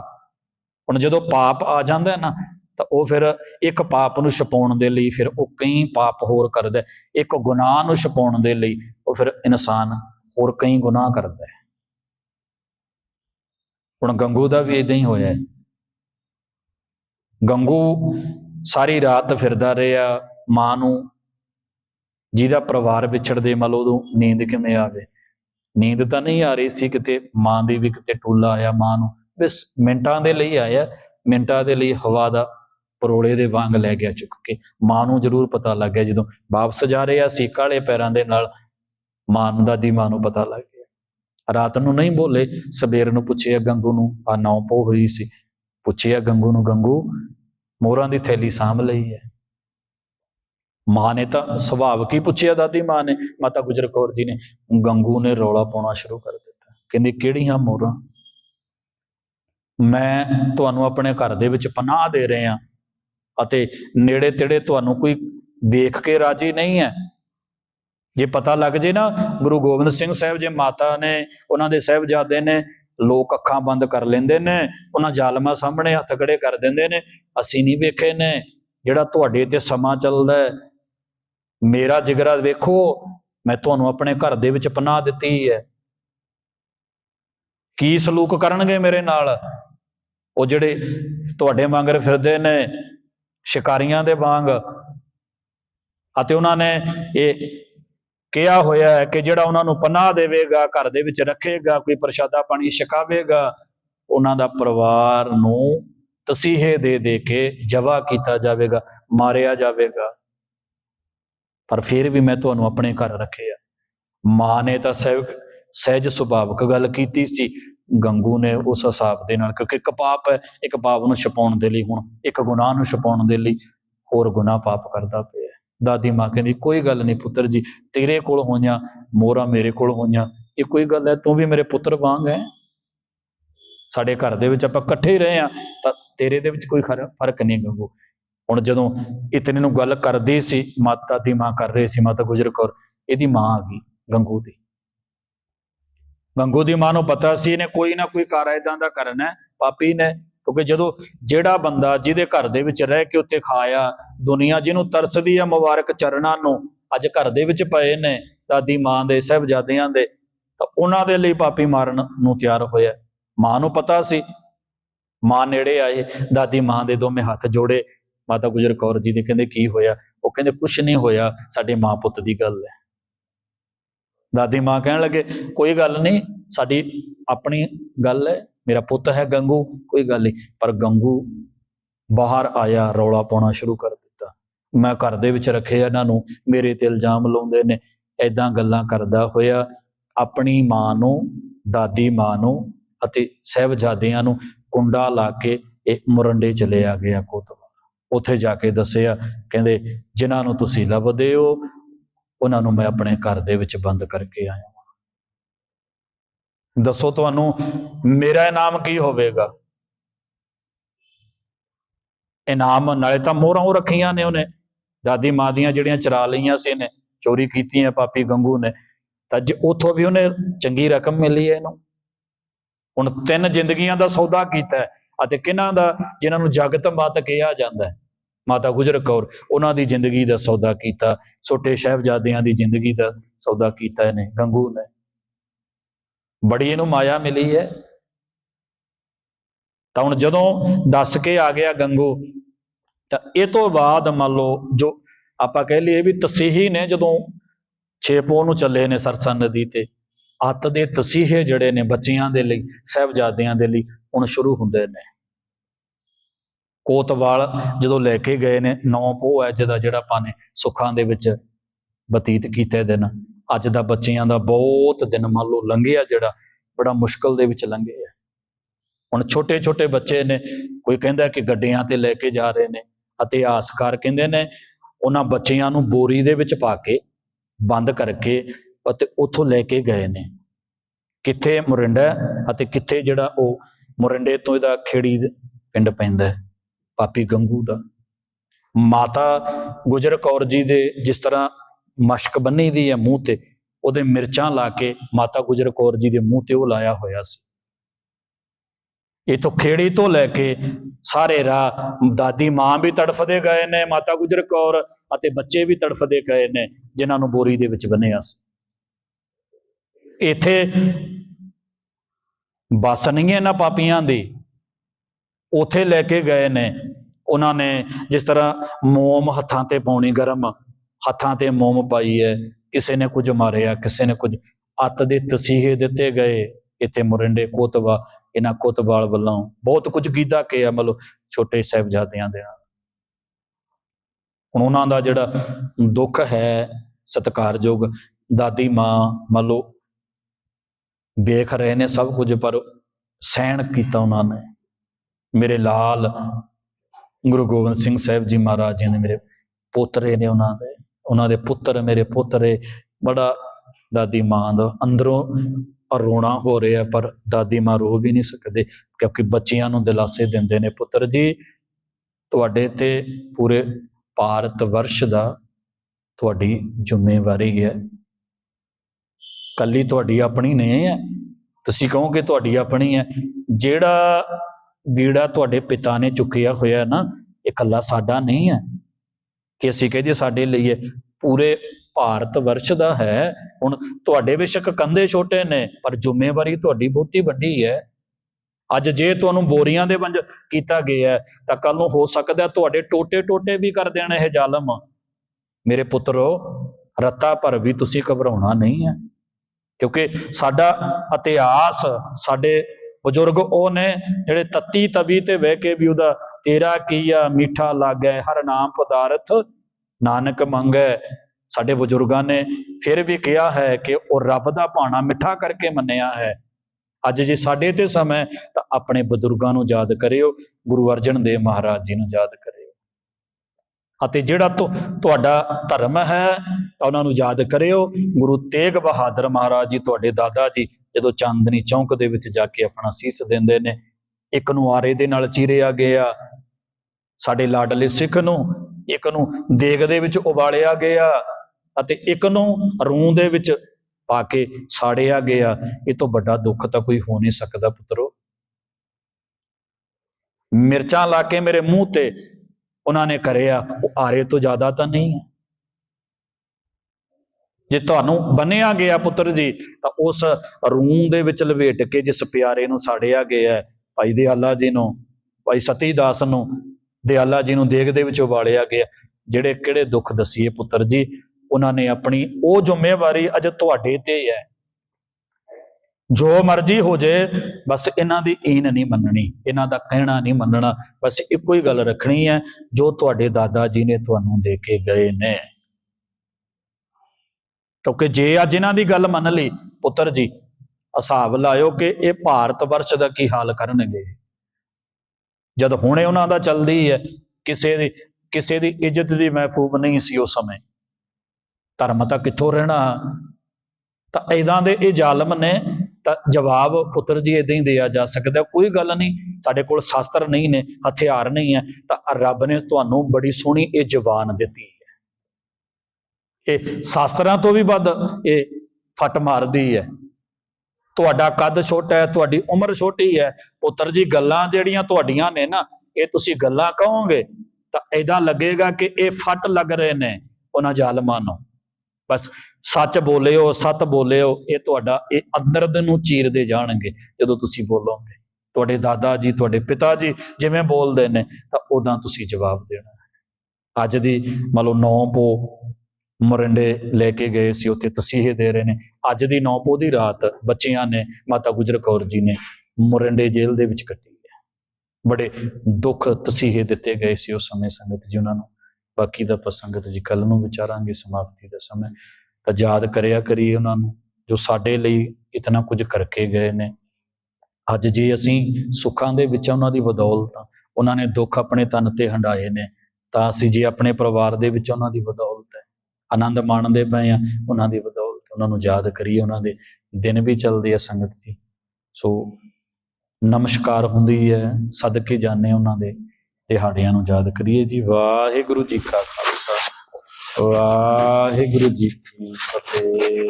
S1: ਹੁਣ ਜਦੋਂ ਪਾਪ ਆ ਜਾਂਦਾ ਹੈ ਨਾ ਤਾਂ ਉਹ ਫਿਰ ਇੱਕ ਪਾਪ ਨੂੰ ਛਪਾਉਣ ਦੇ ਲਈ ਫਿਰ ਉਹ ਕਈ ਪਾਪ ਹੋਰ ਕਰਦਾ ਇੱਕ ਗੁਨਾਹ ਨੂੰ ਛਪਾਉਣ ਦੇ ਲਈ ਉਹ ਫਿਰ ਇਨਸਾਨ ਹੋਰ ਕਈ ਗੁਨਾਹ ਕਰਦਾ ਹੈ। ਹੁਣ ਗੰਗੂ ਦਾ ਵੀ ਇਦਾਂ ਹੀ ਹੋਇਆ ਗੰਗੂ ਸਾਰੀ ਰਾਤ ਫਿਰਦਾ ਰਿਹਾ, ਮਾਂ ਨੂੰ ਜਿਹਦਾ ਪਰਿਵਾਰ ਵਿਛੜਦੇ ਮਲ ਉਦੋਂ ਨੀਂਦ ਕਿਵੇਂ ਆਵੇ? ਨੀਂਦ ਤਾਂ ਨਹੀਂ ਆ ਰਹੀ ਸੀ ਕਿਤੇ, ਮਾਂ ਦੀ ਵੀ ਕਿਤੇ ਟੋਲਾ ਆਇਆ ਮਾਂ ਨੂੰ। ਬਸ ਮਿੰਟਾਂ ਦੇ ਲਈ ਆਇਆ। ਮਿੰਟਾਂ ਦੇ ਲਈ ਹਵਾ ਦਾ ਪਰੋਲੇ ਦੇ ਵਾਂਗ ਲੈ ਗਿਆ ਚੁੱਕ ਕੇ। ਮਾਂ ਨੂੰ ਜ਼ਰੂਰ ਪਤਾ ਲੱਗ ਗਿਆ ਜਦੋਂ ਵਾਪਸ ਜਾ ਰਿਹਾ ਸੀ ਕਾਲੇ ਪੈਰਾਂ ਦੇ ਨਾਲ, ਮਾਂ ਨੂੰ, ਦਾਦੀ ਮਾਂ ਨੂੰ ਪਤਾ ਲੱਗ ਗਿਆ। ਰਾਤ ਨੂੰ ਨਹੀਂ ਬੋਲੇ, ਸਵੇਰ ਨੂੰ ਪੁੱਛਿਆ ਗੰਗੂ ਨੂੰ, ਆ ਨੌ ਪੋ ਹੋਈ ਸੀ। ਪੁੱਛਿਆ ਗੰਗੂ ਨੂੰ, ਗੰਗੂ, ਮੋਹਰਾਂ ਦੀ ਥੈਲੀ ਸਾਂਭ ਲਈ ਹੈ। ਮਾਂ ਨੇ ਤਾਂ ਸੁਭਾਵ ਹੀ ਪੁੱਛਿਆ ਦਾਦੀ ਮਾਂ ਨੇ? ਮਾਤਾ ਗੁਜਰ ਕੌਰ ਜੀ ਨੇ। ਗੰਗੂ ਨੇ ਰੌਲਾ ਪਾਉਣਾ ਸ਼ੁਰੂ ਕਰ ਦਿੱਤਾ। ਕਹਿੰਦੀ, ਕਿਹੜੀਆਂ ਮੋਹਰਾਂ? ਮੈਂ ਤੁਹਾਨੂੰ ਆਪਣੇ ਘਰ ਦੇ ਵਿੱਚ ਪਨਾਹ ਦੇ ਰਿਹਾ। ਅਤੇ ਨੇੜੇ ਤੇੜੇ ਤੁਹਾਨੂੰ ਕੋਈ ਵੇਖ ਕੇ ਰਾਜੀ ਨਹੀਂ ਹੈ। ਜੇ ਪਤਾ ਲੱਗ ਜੇ ਨਾ, ਗੁਰੂ ਗੋਬਿੰਦ ਸਿੰਘ ਸਾਹਿਬ ਜੇ ਮਾਤਾ ਨੇ, ਉਹਨਾਂ ਦੇ ਸਾਹਿਬਜ਼ਾਦੇ ਨੇ ਲੋਕ ਅੱਖਾਂ ਬੰਦ ਕਰ ਲੈਂਦੇ ਨੇ, ਉਹਨਾਂ ਜ਼ਾਲਮਾਂ ਸਾਹਮਣੇ ਹੱਥ ਖੜੇ ਕਰ ਦਿੰਦੇ ਨੇ, ਅਸੀਂ ਨਹੀਂ ਵੇਖੇ ਨੇ। ਜਿਹੜਾ ਤੁਹਾਡੇ ਤੇ ਸਮਾਂ ਚੱਲਦਾ ਹੈ, ਮੇਰਾ ਜਿਗਰਾ ਵੇਖੋ, ਮੈਂ ਤੁਹਾਨੂੰ ਆਪਣੇ ਘਰ ਦੇ ਵਿੱਚ ਪਨਾਹ ਦਿੱਤੀ ਹੈ। ਕੀ ਸਲੂਕ ਕਰਨਗੇ ਮੇਰੇ ਨਾਲ? ਉਹ ਜਿਹੜੇ ਤੁਹਾਡੇ ਵਾਂਗਰ ਫਿਰਦੇ ਨੇ ਸ਼ਿਕਾਰੀਆਂ ਦੇ ਵਾਂਗ। ਅਤੇ ਉਹਨਾਂ ਨੇ ਇਹ ਕਿਹਾ ਹੋਇਆ ਹੈ ਕਿ ਜਿਹੜਾ ਉਹਨਾਂ ਨੂੰ ਪਨਾਹ ਦੇਵੇਗਾ, ਘਰ ਦੇ ਵਿੱਚ ਰੱਖੇਗਾ, ਕੋਈ ਪ੍ਰਸ਼ਾਦਾ ਪਾਣੀ ਛਕਾਵੇਗਾ, ਉਹਨਾਂ ਦਾ ਪਰਿਵਾਰ ਨੂੰ ਤਸੀਹੇ ਦੇ ਦੇ ਕੇ ਜਵਾ ਕੀਤਾ ਜਾਵੇਗਾ, ਮਾਰਿਆ ਜਾਵੇਗਾ। ਪਰ ਫਿਰ ਵੀ ਮੈਂ ਤੁਹਾਨੂੰ ਆਪਣੇ ਘਰ ਰੱਖਿਆ ਮਾਂ ਨੇ ਤਾਂ ਸਹਿਬ ਸਹਿਜ ਸੁਭਾਵਕ ਗੱਲ ਕੀਤੀ ਸੀ। ਗੰਗੂ ਨੇ ਉਸ ਹਿਸਾਬ ਦੇ ਨਾਲ ਕਿਉਂਕਿ ਇੱਕ ਪਾਪ ਹੈ ਇੱਕ ਪਾਪ ਨੂੰ ਛਪਾਉਣ ਦੇ ਲਈ ਹੁਣ ਇੱਕ ਗੁਨਾਹ ਨੂੰ ਛਪਾਉਣ ਦੇ ਲਈ ਹੋਰ ਗੁਨਾਹ ਪਾਪ ਕਰਦਾ ਪਿਆ। ਦਾਦੀ ਮਾਂ ਕਹਿੰਦੀ ਕੋਈ ਗੱਲ ਨਹੀਂ ਪੁੱਤਰ ਜੀ ਤੇਰੇ ਕੋਲ ਹੋਈਆਂ ਮੋਹਰਾਂ ਮੇਰੇ ਕੋਲ ਹੋਈਆਂ ਇਹ ਕੋਈ ਗੱਲ ਹੈ ਤੂੰ ਵੀ ਮੇਰੇ ਪੁੱਤਰ ਵਾਂਗ ਹੈ? ਸਾਡੇ ਘਰ ਦੇ ਵਿੱਚ ਆਪਾਂ ਇਕੱਠੇ ਹੀ ਰਹੇ ਆ ਤਾਂ ਤੇਰੇ ਦੇ ਵਿੱਚ ਕੋਈ ਫ਼ਰਕ ਨਹੀਂ ਗੰਗੂ। ਹੁਣ ਜਦੋਂ ਇਤਨੇ ਨੂੰ ਗੱਲ ਕਰਦੀ ਸੀ ਮਾਤਾ ਦੀ ਮਾਂ ਕਰ ਰਹੀ ਸੀ ਮਾਤਾ ਗੁਜਰ ਕੌਰ ਇਹਦੀ ਮਾਂ ਆ ਗਈ ਗੰਗੂ ਦੀ। ਗੰਗੂ ਦੀ ਮਾਂ ਨੂੰ ਪਤਾ ਸੀ ਇਹਨੇ ਕੋਈ ਨਾ ਕੋਈ ਕਾਰ ਇਦਾਂ ਦਾ ਕਰਨਾ ਹੈ, ਪਾਪੀ ਨੇ ਕਿਉਂਕਿ ਜਦੋਂ ਜਿਹੜਾ ਬੰਦਾ ਜਿਹਦੇ ਘਰ ਦੇ ਵਿੱਚ ਰਹਿ ਕੇ ਉੱਥੇ ਖਾਇਆ ਦੁਨੀਆ ਜਿਹਨੂੰ ਤਰਸਦੀ ਆ ਮੁਬਾਰਕ ਚਰਨਾਂ ਨੂੰ ਅੱਜ ਘਰ ਦੇ ਵਿੱਚ ਪਏ ਨੇ ਦਾਦੀ ਮਾਂ ਦੇ ਸਹਿਬਜ਼ਾਦਿਆਂ ਦੇ ਤਾਂ ਉਹਨਾਂ ਦੇ ਲਈ ਪਾਪੀ ਮਾਰਨ ਨੂੰ ਤਿਆਰ ਹੋਇਆ। ਮਾਂ ਨੂੰ ਪਤਾ ਸੀ ਮਾਂ ਨੇੜੇ ਆਏ ਦਾਦੀ ਮਾਂ ਦੇ ਦੋਵੇਂ ਹੱਥ ਜੋੜੇ ਮਾਤਾ ਗੁਜਰ ਕੌਰ ਜੀ ਦੇ ਕਹਿੰਦੇ ਕੀ ਹੋਇਆ? ਉਹ ਕਹਿੰਦੇ ਕੁਝ ਨਹੀਂ ਹੋਇਆ ਸਾਡੇ ਮਾਂ ਪੁੱਤ ਦੀ ਗੱਲ ਹੈ। ਦਾਦੀ ਮਾਂ ਕਹਿਣ ਲੱਗੇ, ਕੋਈ ਗੱਲ ਨਹੀਂ, ਸਾਡੀ ਆਪਣੀ ਗੱਲ ਹੈ, ਮੇਰਾ ਪੁੱਤ ਹੈ ਗੰਗੂ, ਕੋਈ ਗੱਲ ਨਹੀਂ। ਪਰ ਗੰਗੂ ਬਾਹਰ ਆਇਆ, ਰੌਲਾ ਪਾਉਣਾ ਸ਼ੁਰੂ ਕਰ ਦਿੱਤਾ। ਮੈਂ ਘਰ ਦੇ ਵਿੱਚ ਰੱਖਿਆ ਇਹਨਾਂ ਨੂੰ, ਮੇਰੇ ਤੇ ਇਲਜ਼ਾਮ ਲਾਉਂਦੇ ਨੇ ਐਦਾਂ ਗੱਲਾਂ ਕਰਦਾ ਹੋਇਆ, ਆਪਣੀ ਮਾਂ ਨੂੰ, ਦਾਦੀ ਮਾਂ ਨੂੰ ਅਤੇ ਸਹਿਬਜ਼ਾਦਿਆਂ ਨੂੰ ਕੁੰਡਾ ਲਾ ਕੇ ਇਹ ਮੁਰੰਡੇ ਚਲੇ ਆ ਗਿਆ ਕੋਤਵਾਲ। ਉੱਥੇ ਜਾ ਕੇ ਦੱਸਿਆ, ਕਹਿੰਦੇ, ਜਿਨ੍ਹਾਂ ਨੂੰ ਤੁਸੀਂ ਲੱਭਦੇ ਹੋ ਉਹਨਾਂ ਨੂੰ ਮੈਂ ਆਪਣੇ ਘਰ ਦੇ ਵਿੱਚ ਬੰਦ ਕਰਕੇ ਆਇਆ ਹਾਂ ਦੱਸੋ ਤੁਹਾਨੂੰ, ਮੇਰਾ ਇਨਾਮ ਕੀ ਹੋਵੇਗਾ? ਇਨਾਮ ਨਾਲੇ ਤਾਂ ਮੋਹਰਾਂ ਉਹ ਰੱਖੀਆਂ ਨੇ ਉਹਨੇ। ਦਾਦੀ ਮਾਂ ਦੀਆਂ ਜਿਹੜੀਆਂ ਚਰਾ ਲਈਆਂ ਸੀ ਨੇ ਚੋਰੀ ਕੀਤੀਆਂ ਪਾਪੀ ਗੰਗੂ ਨੇ। ਤਾਂ ਜੇ ਉਥੋਂ ਵੀ ਉਹਨੇ ਚੰਗੀ ਰਕਮ ਮਿਲੀ ਹੈ ਇਹਨੂੰ? ਹੁਣ ਤਿੰਨ ਜ਼ਿੰਦਗੀਆਂ ਦਾ ਸੌਦਾ ਕੀਤਾ ਅਤੇ ਕਿਹਨਾਂ ਦਾ, ਜਿਨ੍ਹਾਂ ਨੂੰ ਜਗਤ ਮਤ ਕਿਹਾ ਜਾਂਦਾ ਹੈ? ਮਾਤਾ ਗੁਜਰ ਕੌਰ, ਉਹਨਾਂ ਦੀ ਜ਼ਿੰਦਗੀ ਦਾ ਸੌਦਾ ਕੀਤਾ, ਛੋਟੇ ਸਾਹਿਬਜ਼ਾਦਿਆਂ ਦੀ ਜ਼ਿੰਦਗੀ ਦਾ ਸੌਦਾ ਕੀਤਾ ਇਹਨੇ, ਗੰਗੂ ਨੇ। ਬੜੀ ਇਹਨੂੰ ਮਾਇਆ ਮਿਲੀ ਹੈ। ਤਾਂ ਹੁਣ ਜਦੋਂ ਦੱਸ ਕੇ ਆ ਗਿਆ ਗੰਗੂ, ਤਾਂ ਇਹ ਤੋਂ ਬਾਅਦ ਮੰਨ ਲਓ ਜੋ ਆਪਾਂ ਕਹਿ ਲਈਏ ਵੀ ਤਸੀਹੀ ਨੇ, ਜਦੋਂ ਛੇਪੋ ਨੂੰ ਚੱਲੇ ਨੇ ਸਰਸਾ ਨਦੀ ਤੇ, ਅੱਤ ਦੇ ਤਸੀਹੇ ਜਿਹੜੇ ਨੇ ਬੱਚਿਆਂ ਦੇ ਲਈ, ਸਹਿਬਜ਼ਾਦਿਆਂ ਦੇ ਲਈ ਹੁਣ ਸ਼ੁਰੂ ਹੁੰਦੇ ਨੇ। ਕੋਤਵਾਲ ਜਦੋਂ ਲੈ ਕੇ ਗਏ ਨੇ, ਨੌ ਪੋਹ ਹੈ ਜਿਹਦਾ ਜਿਹੜਾ ਆਪਾਂ ਨੇ ਸੁੱਖਾਂ ਦੇ ਵਿੱਚ ਬਤੀਤ ਕੀਤੇ ਦਿਨ। ਅੱਜ ਦਾ ਬੱਚਿਆਂ ਦਾ ਬਹੁਤ ਦਿਨ ਮੰਨ ਲਓ ਲੰਘਿਆ ਜਿਹੜਾ, ਬੜਾ ਮੁਸ਼ਕਲ ਦੇ ਵਿੱਚ ਲੰਘਿਆ ਹੁਣ ਛੋਟੇ ਛੋਟੇ ਬੱਚੇ ਨੇ, ਕੋਈ ਕਹਿੰਦਾ ਕਿ ਗੱਡਿਆਂ ਤੇ ਲੈ ਕੇ ਜਾ ਰਹੇ ਨੇ ਅਤੇ ਆਸਕਾਰ ਕਹਿੰਦੇ ਨੇ, ਉਹਨਾਂ ਬੱਚਿਆਂ ਨੂੰ ਬੋਰੀ ਦੇ ਵਿੱਚ ਪਾ ਕੇ, ਬੰਦ ਕਰਕੇ ਅਤੇ ਉੱਥੋਂ ਲੈ ਕੇ ਗਏ ਨੇ। ਕਿੱਥੇ ਮੁਰਿੰਡਾ ਅਤੇ ਕਿੱਥੇ ਜਿਹੜਾ ਉਹ ਮੁਰਿੰਡੇ ਤੋਂ ਇਹਦਾ ਖੇੜੀ ਪਿੰਡ ਪੈਂਦਾ ਪਾਪੀ ਗੰਗੂ ਦਾ। ਮਾਤਾ ਗੁਜਰ ਕੌਰ ਜੀ ਦੇ ਜਿਸ ਤਰ੍ਹਾਂ ਮਸ਼ਕ ਬੰਨੀ ਦੀ ਹੈ ਮੂੰਹ ਤੇ, ਉਹਦੇ ਮਿਰਚਾਂ ਲਾ ਕੇ ਮਾਤਾ ਗੁਜਰ ਕੌਰ ਜੀ ਦੇ ਮੂੰਹ ਤੇ ਉਹ ਲਾਇਆ ਹੋਇਆ ਸੀ। ਇਹ ਤੋਂ ਖੇੜੀ ਤੋਂ ਲੈ ਕੇ ਸਾਰੇ ਰਾਹ, ਦਾਦੀ ਮਾਂ ਵੀ ਤੜਫਦੇ ਗਏ ਨੇ, ਮਾਤਾ ਗੁਜਰ ਕੌਰ ਅਤੇ ਬੱਚੇ ਵੀ ਤੜਫਦੇ ਗਏ ਨੇ, ਜਿਨ੍ਹਾਂ ਨੂੰ ਬੋਰੀ ਦੇ ਵਿੱਚ ਬੰਨਿਆ ਸੀ। ਇੱਥੇ ਬਸ ਨਹੀਂ ਇਹਨਾਂ ਪਾਪੀਆਂ ਦੀ। ਉਥੇ ਲੈ ਕੇ ਗਏ ਨੇ। ਉਹਨਾਂ ਨੇ ਜਿਸ ਤਰ੍ਹਾਂ ਮੋਮ ਹੱਥਾਂ ਤੇ ਪਾਉਣੀ, ਗਰਮ ਹੱਥਾਂ ਤੇ ਮੋਮ ਪਾਈ ਹੈ। ਕਿਸੇ ਨੇ ਕੁਝ ਮਾਰਿਆ, ਕਿਸੇ ਨੇ ਕੁਝ ਅੱਤ ਦੇ ਤਸੀਹੇ ਦਿੱਤੇ ਗਏ। ਇੱਥੇ ਮੁਰਿੰਡੇ ਕੋਤਵਾ, ਇਹਨਾਂ ਕੋਤਵਾਲ ਵੱਲੋਂ ਬਹੁਤ ਕੁਝ ਕੀਤਾ ਕਿ ਮਤਲਬ ਛੋਟੇ ਸਾਹਿਬਜ਼ਾਦਿਆਂ ਦੇ ਨਾਲ। ਹੁਣ ਉਹਨਾਂ ਦਾ ਜਿਹੜਾ ਦੁੱਖ ਹੈ, ਸਤਿਕਾਰਯੋਗ ਦਾਦੀ ਮਾਂ ਮੰਨ ਲਓ ਵੇਖ ਰਹੇ ਨੇ ਸਭ ਕੁਝ, ਪਰ ਸਹਿਣ ਕੀਤਾ ਉਹਨਾਂ ਨੇ। ਮੇਰੇ ਲਾਲ ਗੁਰੂ ਗੋਬਿੰਦ ਸਿੰਘ ਸਾਹਿਬ ਜੀ ਮਹਾਰਾਜ ਜੀ ਨੇ ਮੇਰੇ ਪੋਤਰੇ ਨੇ ਉਹਨਾਂ ਦੇ ਉਹਨਾਂ ਦੇ ਪੁੱਤਰ ਮੇਰੇ ਪੁੱਤਰੇ, ਬੜਾ ਦਾਦੀ ਮਾਂ ਦਾ ਅੰਦਰੋਂ ਰੋਣਾ ਹੋ ਰਿਹਾ, ਪਰ ਦਾਦੀ ਮਾਂ ਰੋ ਵੀ ਨਹੀਂ ਸਕਦੇ, ਕਿਉਂਕਿ ਬੱਚਿਆਂ ਨੂੰ ਦਿਲਾਸੇ ਦਿੰਦੇ ਨੇ ਪੁੱਤਰ ਜੀ। ਤੁਹਾਡੇ ਤੇ ਪੂਰੇ ਭਾਰਤ ਵਰਸ਼ ਦਾ ਤੁਹਾਡੀ ਜ਼ਿੰਮੇਵਾਰੀ ਹੈ। ਕੱਲੀ ਤੁਹਾਡੀ ਆਪਣੀ ਨਹੀਂ ਹੈ, ਤੁਸੀਂ ਕਹੋਗੇ ਤੁਹਾਡੀ ਆਪਣੀ ਹੈ। ਜਿਹੜਾ ਬੀੜਾ ਤੁਹਾਡੇ ਪਿਤਾ ਨੇ ਚੁੱਕਿਆ ਹੋਇਆ ਨਾ ਇਹ ਕੱਲਾ ਸਾਡਾ ਨਹੀਂ ਹੈ। ਕਿ ਅਸੀਂ ਕਹਦੇ ਸਾਡੇ ਲਈ ਹੈ ਪੂਰੇ ਭਾਰਤ ਵਰਸ਼ ਦਾ ਹੈ। ਹੁਣ ਤੁਹਾਡੇ ਬੇਸ਼ੱਕ ਕੰਧੇ ਛੋਟੇ ਨੇ ਪਰ ਜ਼ਿੰਮੇਵਾਰੀ ਤੁਹਾਡੀ ਬਹੁਤੀ ਵੱਡੀ ਹੈ। ਅੱਜ ਜੇ ਤੁਹਾਨੂੰ ਬੋਰੀਆਂ ਦੇ ਵੰਜ ਕੀਤਾ ਗਿਆ ਹੈ, ਤਾਂ ਕੱਲ ਨੂੰ ਹੋ ਸਕਦਾ ਤੁਹਾਡੇ ਟੋਟੇ ਟੋਟੇ ਵੀ ਕਰ ਦੇਣ ਇਹ ਜ਼ਾਲਮ। ਮੇਰੇ ਪੁੱਤਰੋ ਰੱਤਾ ਪਰ ਵੀ ਤੁਸੀਂ ਘਬਰਾਉਣਾ ਨਹੀਂ ਹੈ। ਕਿਉਂਕਿ ਸਾਡਾ ਇਤਿਹਾਸ ਸਾਡੇ ਬਜ਼ੁਰਗ, ਉਹ ਨੇ ਜਿਹੜੇ ਤੱਤੀ ਤਵੀ ਤੇ ਬਹਿ ਕੇ ਵੀ ਉਹਦਾ ਤੇਰਾ ਕੀਆ ਮਿੱਠਾ ਲੱਗੈ, ਹਰ ਨਾਮ ਪਦਾਰਥ ਨਾਨਕ ਮੰਗੈ। ਸਾਡੇ ਬਜ਼ੁਰਗਾਂ ਨੇ ਫਿਰ ਵੀ ਕਿਹਾ ਹੈ ਕਿ ਉਹ ਰੱਬ ਦਾ ਭਾਣਾ ਮਿੱਠਾ ਕਰਕੇ ਮੰਨਿਆ ਹੈ। ਅੱਜ ਜੇ ਸਾਡੇ ਤੇ ਸਮਾਂ ਤਾਂ ਆਪਣੇ ਬਜ਼ੁਰਗਾਂ ਨੂੰ ਯਾਦ ਕਰਿਓ, ਗੁਰੂ ਅਰਜਨ ਦੇਵ ਮਹਾਰਾਜ ਜੀ ਨੂੰ ਯਾਦ ਕਰਿਓ। ਅਤੇ ਜਿਹੜਾ ਤੁ- ਤੁਹਾਡਾ ਧਰਮ ਹੈ, ਤਾਂ ਉਹਨਾਂ ਨੂੰ ਯਾਦ ਕਰਿਓ। ਗੁਰੂ ਤੇਗ ਬਹਾਦਰ ਮਹਾਰਾਜ ਜੀ, ਤੁਹਾਡੇ ਦਾਦਾ ਜੀ ਜਦੋਂ ਚਾਂਦਨੀ ਚੌਂਕ ਦੇ ਵਿੱਚ ਜਾ ਕੇ ਆਪਣਾ ਸੀਸ ਦਿੰਦੇ ਨੇ, ਇੱਕ ਨੂੰ ਆਰੇ ਦੇ ਨਾਲ ਚੀਰਿਆ ਗਿਆ, ਸਾਡੇ ਲਾਡਲੇ ਸਿੱਖ ਨੂੰ ਇੱਕ ਨੂੰ ਦੇਗ ਦੇ ਵਿੱਚ ਉਬਾਲਿਆ ਗਿਆ ਅਤੇ ਇੱਕ ਨੂੰ ਰੂੰ ਦੇ ਵਿੱਚ ਪਾ ਕੇ ਸਾੜਿਆ ਗਿਆ। ਇਹ ਤੋਂ ਵੱਡਾ ਦੁੱਖ ਤਾਂ ਕੋਈ ਹੋ ਨਹੀਂ ਸਕਦਾ, ਪੁੱਤਰੋ। ਮਿਰਚਾਂ ਲਾ ਕੇ ਮੇਰੇ ਮੂੰਹ ਤੇ ਉਹਨਾਂ ਨੇ ਕਰਿਆ, ਉਹ ਆਰੇ ਤੋਂ ਜ਼ਿਆਦਾ ਤਾਂ ਨਹੀਂ ਹੈ। ਜੇ ਤੁਹਾਨੂੰ ਬੰਨਿਆ ਗਿਆ ਪੁੱਤਰ ਜੀ, ਤਾਂ ਉਸ ਰੂਹ ਦੇ ਵਿੱਚ ਲਵੇਟ ਕੇ ਜਿਸ ਪਿਆਰੇ ਨੂੰ ਸਾੜਿਆ ਗਿਆ ਭਾਈ ਦਿਆਲਾ ਜੀ ਨੂੰ, ਭਾਈ ਸਤੀ ਦਾਸ ਨੂੰ, ਦਿਆਲਾ ਜੀ ਨੂੰ ਦੇਗ ਦੇ ਵਿੱਚ ਉਬਾਲਿਆ ਗਿਆ। ਜਿਹੜੇ ਕਿਹੜੇ ਦੁੱਖ ਦਸੀਏ ਪੁੱਤਰ ਜੀ, ਉਹਨਾਂ ਨੇ ਆਪਣੀ ਉਹ ਜ਼ਿੰਮੇਵਾਰੀ ਅਜ ਤੁਹਾਡੇ ਤੇ ਹੈ। ਜੋ ਮਰਜ਼ੀ ਹੋ ਜੇ, ਬਸ ਇਹਨਾਂ ਦੀ ਈਨ ਨਹੀਂ ਮੰਨਣੀ, ਇਹਨਾਂ ਦਾ ਕਹਿਣਾ ਨਹੀਂ ਮੰਨਣਾ, ਬਸ ਇੱਕੋ ਹੀ ਗੱਲ ਰੱਖਣੀ ਹੈ, ਜੋ ਤੁਹਾਡੇ ਦਾਦਾ ਜੀ ਨੇ ਤੁਹਾਨੂੰ ਦੇ ਕੇ ਗਏ ਨੇ। ਕਿਉਂਕਿ ਜੇ ਅੱਜ ਇਹਨਾਂ ਦੀ ਗੱਲ ਮੰਨ ਲਈ, ਪੁੱਤਰ ਜੀ, ਹਿਸਾਬ ਲਾਇਓ ਕਿ ਇਹ ਭਾਰਤ ਵਰਸ਼ ਦਾ ਕੀ ਹਾਲ ਕਰਨਗੇ? ਜਦ ਹੁਣੇ ਉਹਨਾਂ ਦਾ ਚੱਲਦੀ ਹੈ, ਕਿਸੇ ਦੀ ਕਿਸੇ ਦੀ ਇੱਜ਼ਤ ਦੀ ਮਹਿਫੂਬ ਨਹੀਂ ਸੀ ਉਸ ਸਮੇਂ। ਧਰਮ ਤਾਂ ਕਿੱਥੋਂ ਰਹਿਣਾ? ਤਾਂ ਇਦਾਂ ਦੇ ਇਹ ਜ਼ਾਲਮ ਨੇ ਤਾਂ ਜਵਾਬ ਪੁੱਤਰ ਜੀ ਇਦਾਂ ਹੀ ਦਿਆ ਜਾ ਸਕਦਾ, ਕੋਈ ਗੱਲ ਨਹੀਂ, ਸਾਡੇ ਕੋਲ ਸ਼ਾਸਤਰ ਨਹੀਂ ਨੇ, ਹਥਿਆਰ ਨਹੀਂ ਹੈ, ਤਾਂ ਰੱਬ ਨੇ ਤੁਹਾਨੂੰ ਬੜੀ ਸੋਹਣੀ ਇਹ ਜ਼ੁਬਾਨ ਦਿੱਤੀ ਹੈ। ਇਹ ਸ਼ਾਸਤਰਾਂ ਤੋਂ ਵੀ ਵੱਧ ਇਹ ਫਟ ਮਾਰਦੀ ਹੈ। ਤੁਹਾਡਾ ਕੱਦ ਛੋਟਾ ਹੈ, ਤੁਹਾਡੀ ਉਮਰ ਛੋਟੀ ਹੈ, ਪੁੱਤਰ ਜੀ ਗੱਲਾਂ ਜਿਹੜੀਆਂ ਤੁਹਾਡੀਆਂ ਨੇ ਨਾ, ਇਹ ਤੁਸੀਂ ਗੱਲਾਂ ਕਹੋਗੇ, ਤਾਂ ਐਦਾਂ ਲੱਗੇਗਾ ਕਿ ਇਹ ਫਟ ਲੱਗ ਰਹੇ ਨੇ, ਉਹਨਾਂ ਜ਼ਾਲਮਾਂ ਨੂੰ। ਬਸ ਸੱਚ ਬੋਲਿਓ, ਸੱਤ ਬੋਲਿਓ, ਇਹ ਤੁਹਾਡਾ, ਇਹ ਅੰਦਰ ਨੂੰ ਚੀਰਦੇ ਜਾਣਗੇ ਜਦੋਂ ਤੁਸੀਂ ਬੋਲੋਗੇ। ਤੁਹਾਡੇ ਦਾਦਾ ਜੀ, ਤੁਹਾਡੇ ਪਿਤਾ ਜੀ ਜਿਵੇਂ ਬੋਲਦੇ ਨੇ, ਤਾਂ ਉਦਾਂ ਤੁਸੀਂ ਜਵਾਬ ਦੇਣਾ। ਅੱਜ ਦੀ ਮੰਨ ਲਓ ਨੌ ਪੋ ਮਰਿੰਡੇ ਲੈ ਕੇ ਗਏ ਸੀ, ਉੱਥੇ ਤਸੀਹੇ ਦੇ ਰਹੇ ਨੇ। ਅੱਜ ਦੀ ਨੌ ਪੋ ਦੀ ਰਾਤ ਬੱਚਿਆਂ ਨੇ, ਮਾਤਾ ਗੁਜਰ ਕੌਰ ਜੀ ਨੇ ਮਰਿੰਡੇ ਜੇਲ੍ਹ ਦੇ ਵਿੱਚ ਕੱਟੀ ਹੈ। ਬੜੇ ਦੁੱਖ ਤਸੀਹੇ ਦਿੱਤੇ ਗਏ ਸੀ ਉਸ ਸਮੇਂ ਸੰਗਤ ਜੀ ਉਹਨਾਂ ਨੂੰ। ਬਾਕੀ ਦਾ ਆਪਾਂ ਸੰਗਤ ਜੀ ਕੱਲ ਨੂੰ ਵਿਚਾਰਾਂਗੇ, ਸਮਾਪਤੀ ਦਾ ਸਮੇਂ। ਤਾਂ ਯਾਦ ਕਰਿਆ ਕਰੀਏ ਉਹਨਾਂ ਨੂੰ, ਜੋ ਸਾਡੇ ਲਈ ਇਤਨਾ ਕੁਝ ਕਰਕੇ ਗਏ ਨੇ। ਅੱਜ ਜੇ ਅਸੀਂ ਸੁੱਖਾਂ ਦੇ ਵਿੱਚ ਉਹਨਾਂ ਦੀ ਬਦੌਲਤ ਉਹਨਾਂ ਨੇ ਦੁੱਖ ਆਪਣੇ ਤਨ ਤੇ ਹੰਡਾਏ ਨੇ, ਤਾਂ ਅਸੀਂ ਜੇ ਆਪਣੇ ਪਰਿਵਾਰ ਦੇ ਵਿੱਚ ਉਹਨਾਂ ਦੀ ਬਦੌਲਤ ਹੈ, ਆਨੰਦ ਮਾਣਦੇ ਪਏ ਆ ਉਹਨਾਂ ਦੀ ਬਦੌਲਤ, ਉਹਨਾਂ ਨੂੰ ਯਾਦ ਕਰੀਏ, ਉਹਨਾਂ ਦੇ ਦਿਨ ਵੀ ਚੱਲਦੇ ਆ ਸੰਗਤ ਜੀ। ਸੋ ਨਮਸਕਾਰ ਹੁੰਦੀ ਹੈ, ਸਦਕੇ ਜਾਣੇ ਉਹਨਾਂ ਦੇ ਦਿਹਾੜਿਆਂ ਨੂੰ ਯਾਦ ਕਰੀਏ ਜੀ। ਵਾਹਿਗੁਰੂ ਜੀ ਕਾ ਖਾਲਸਾ। ਵਾਹਿਗੁਰੂ ਜੀ ਕੀ ਫਤਿਹ।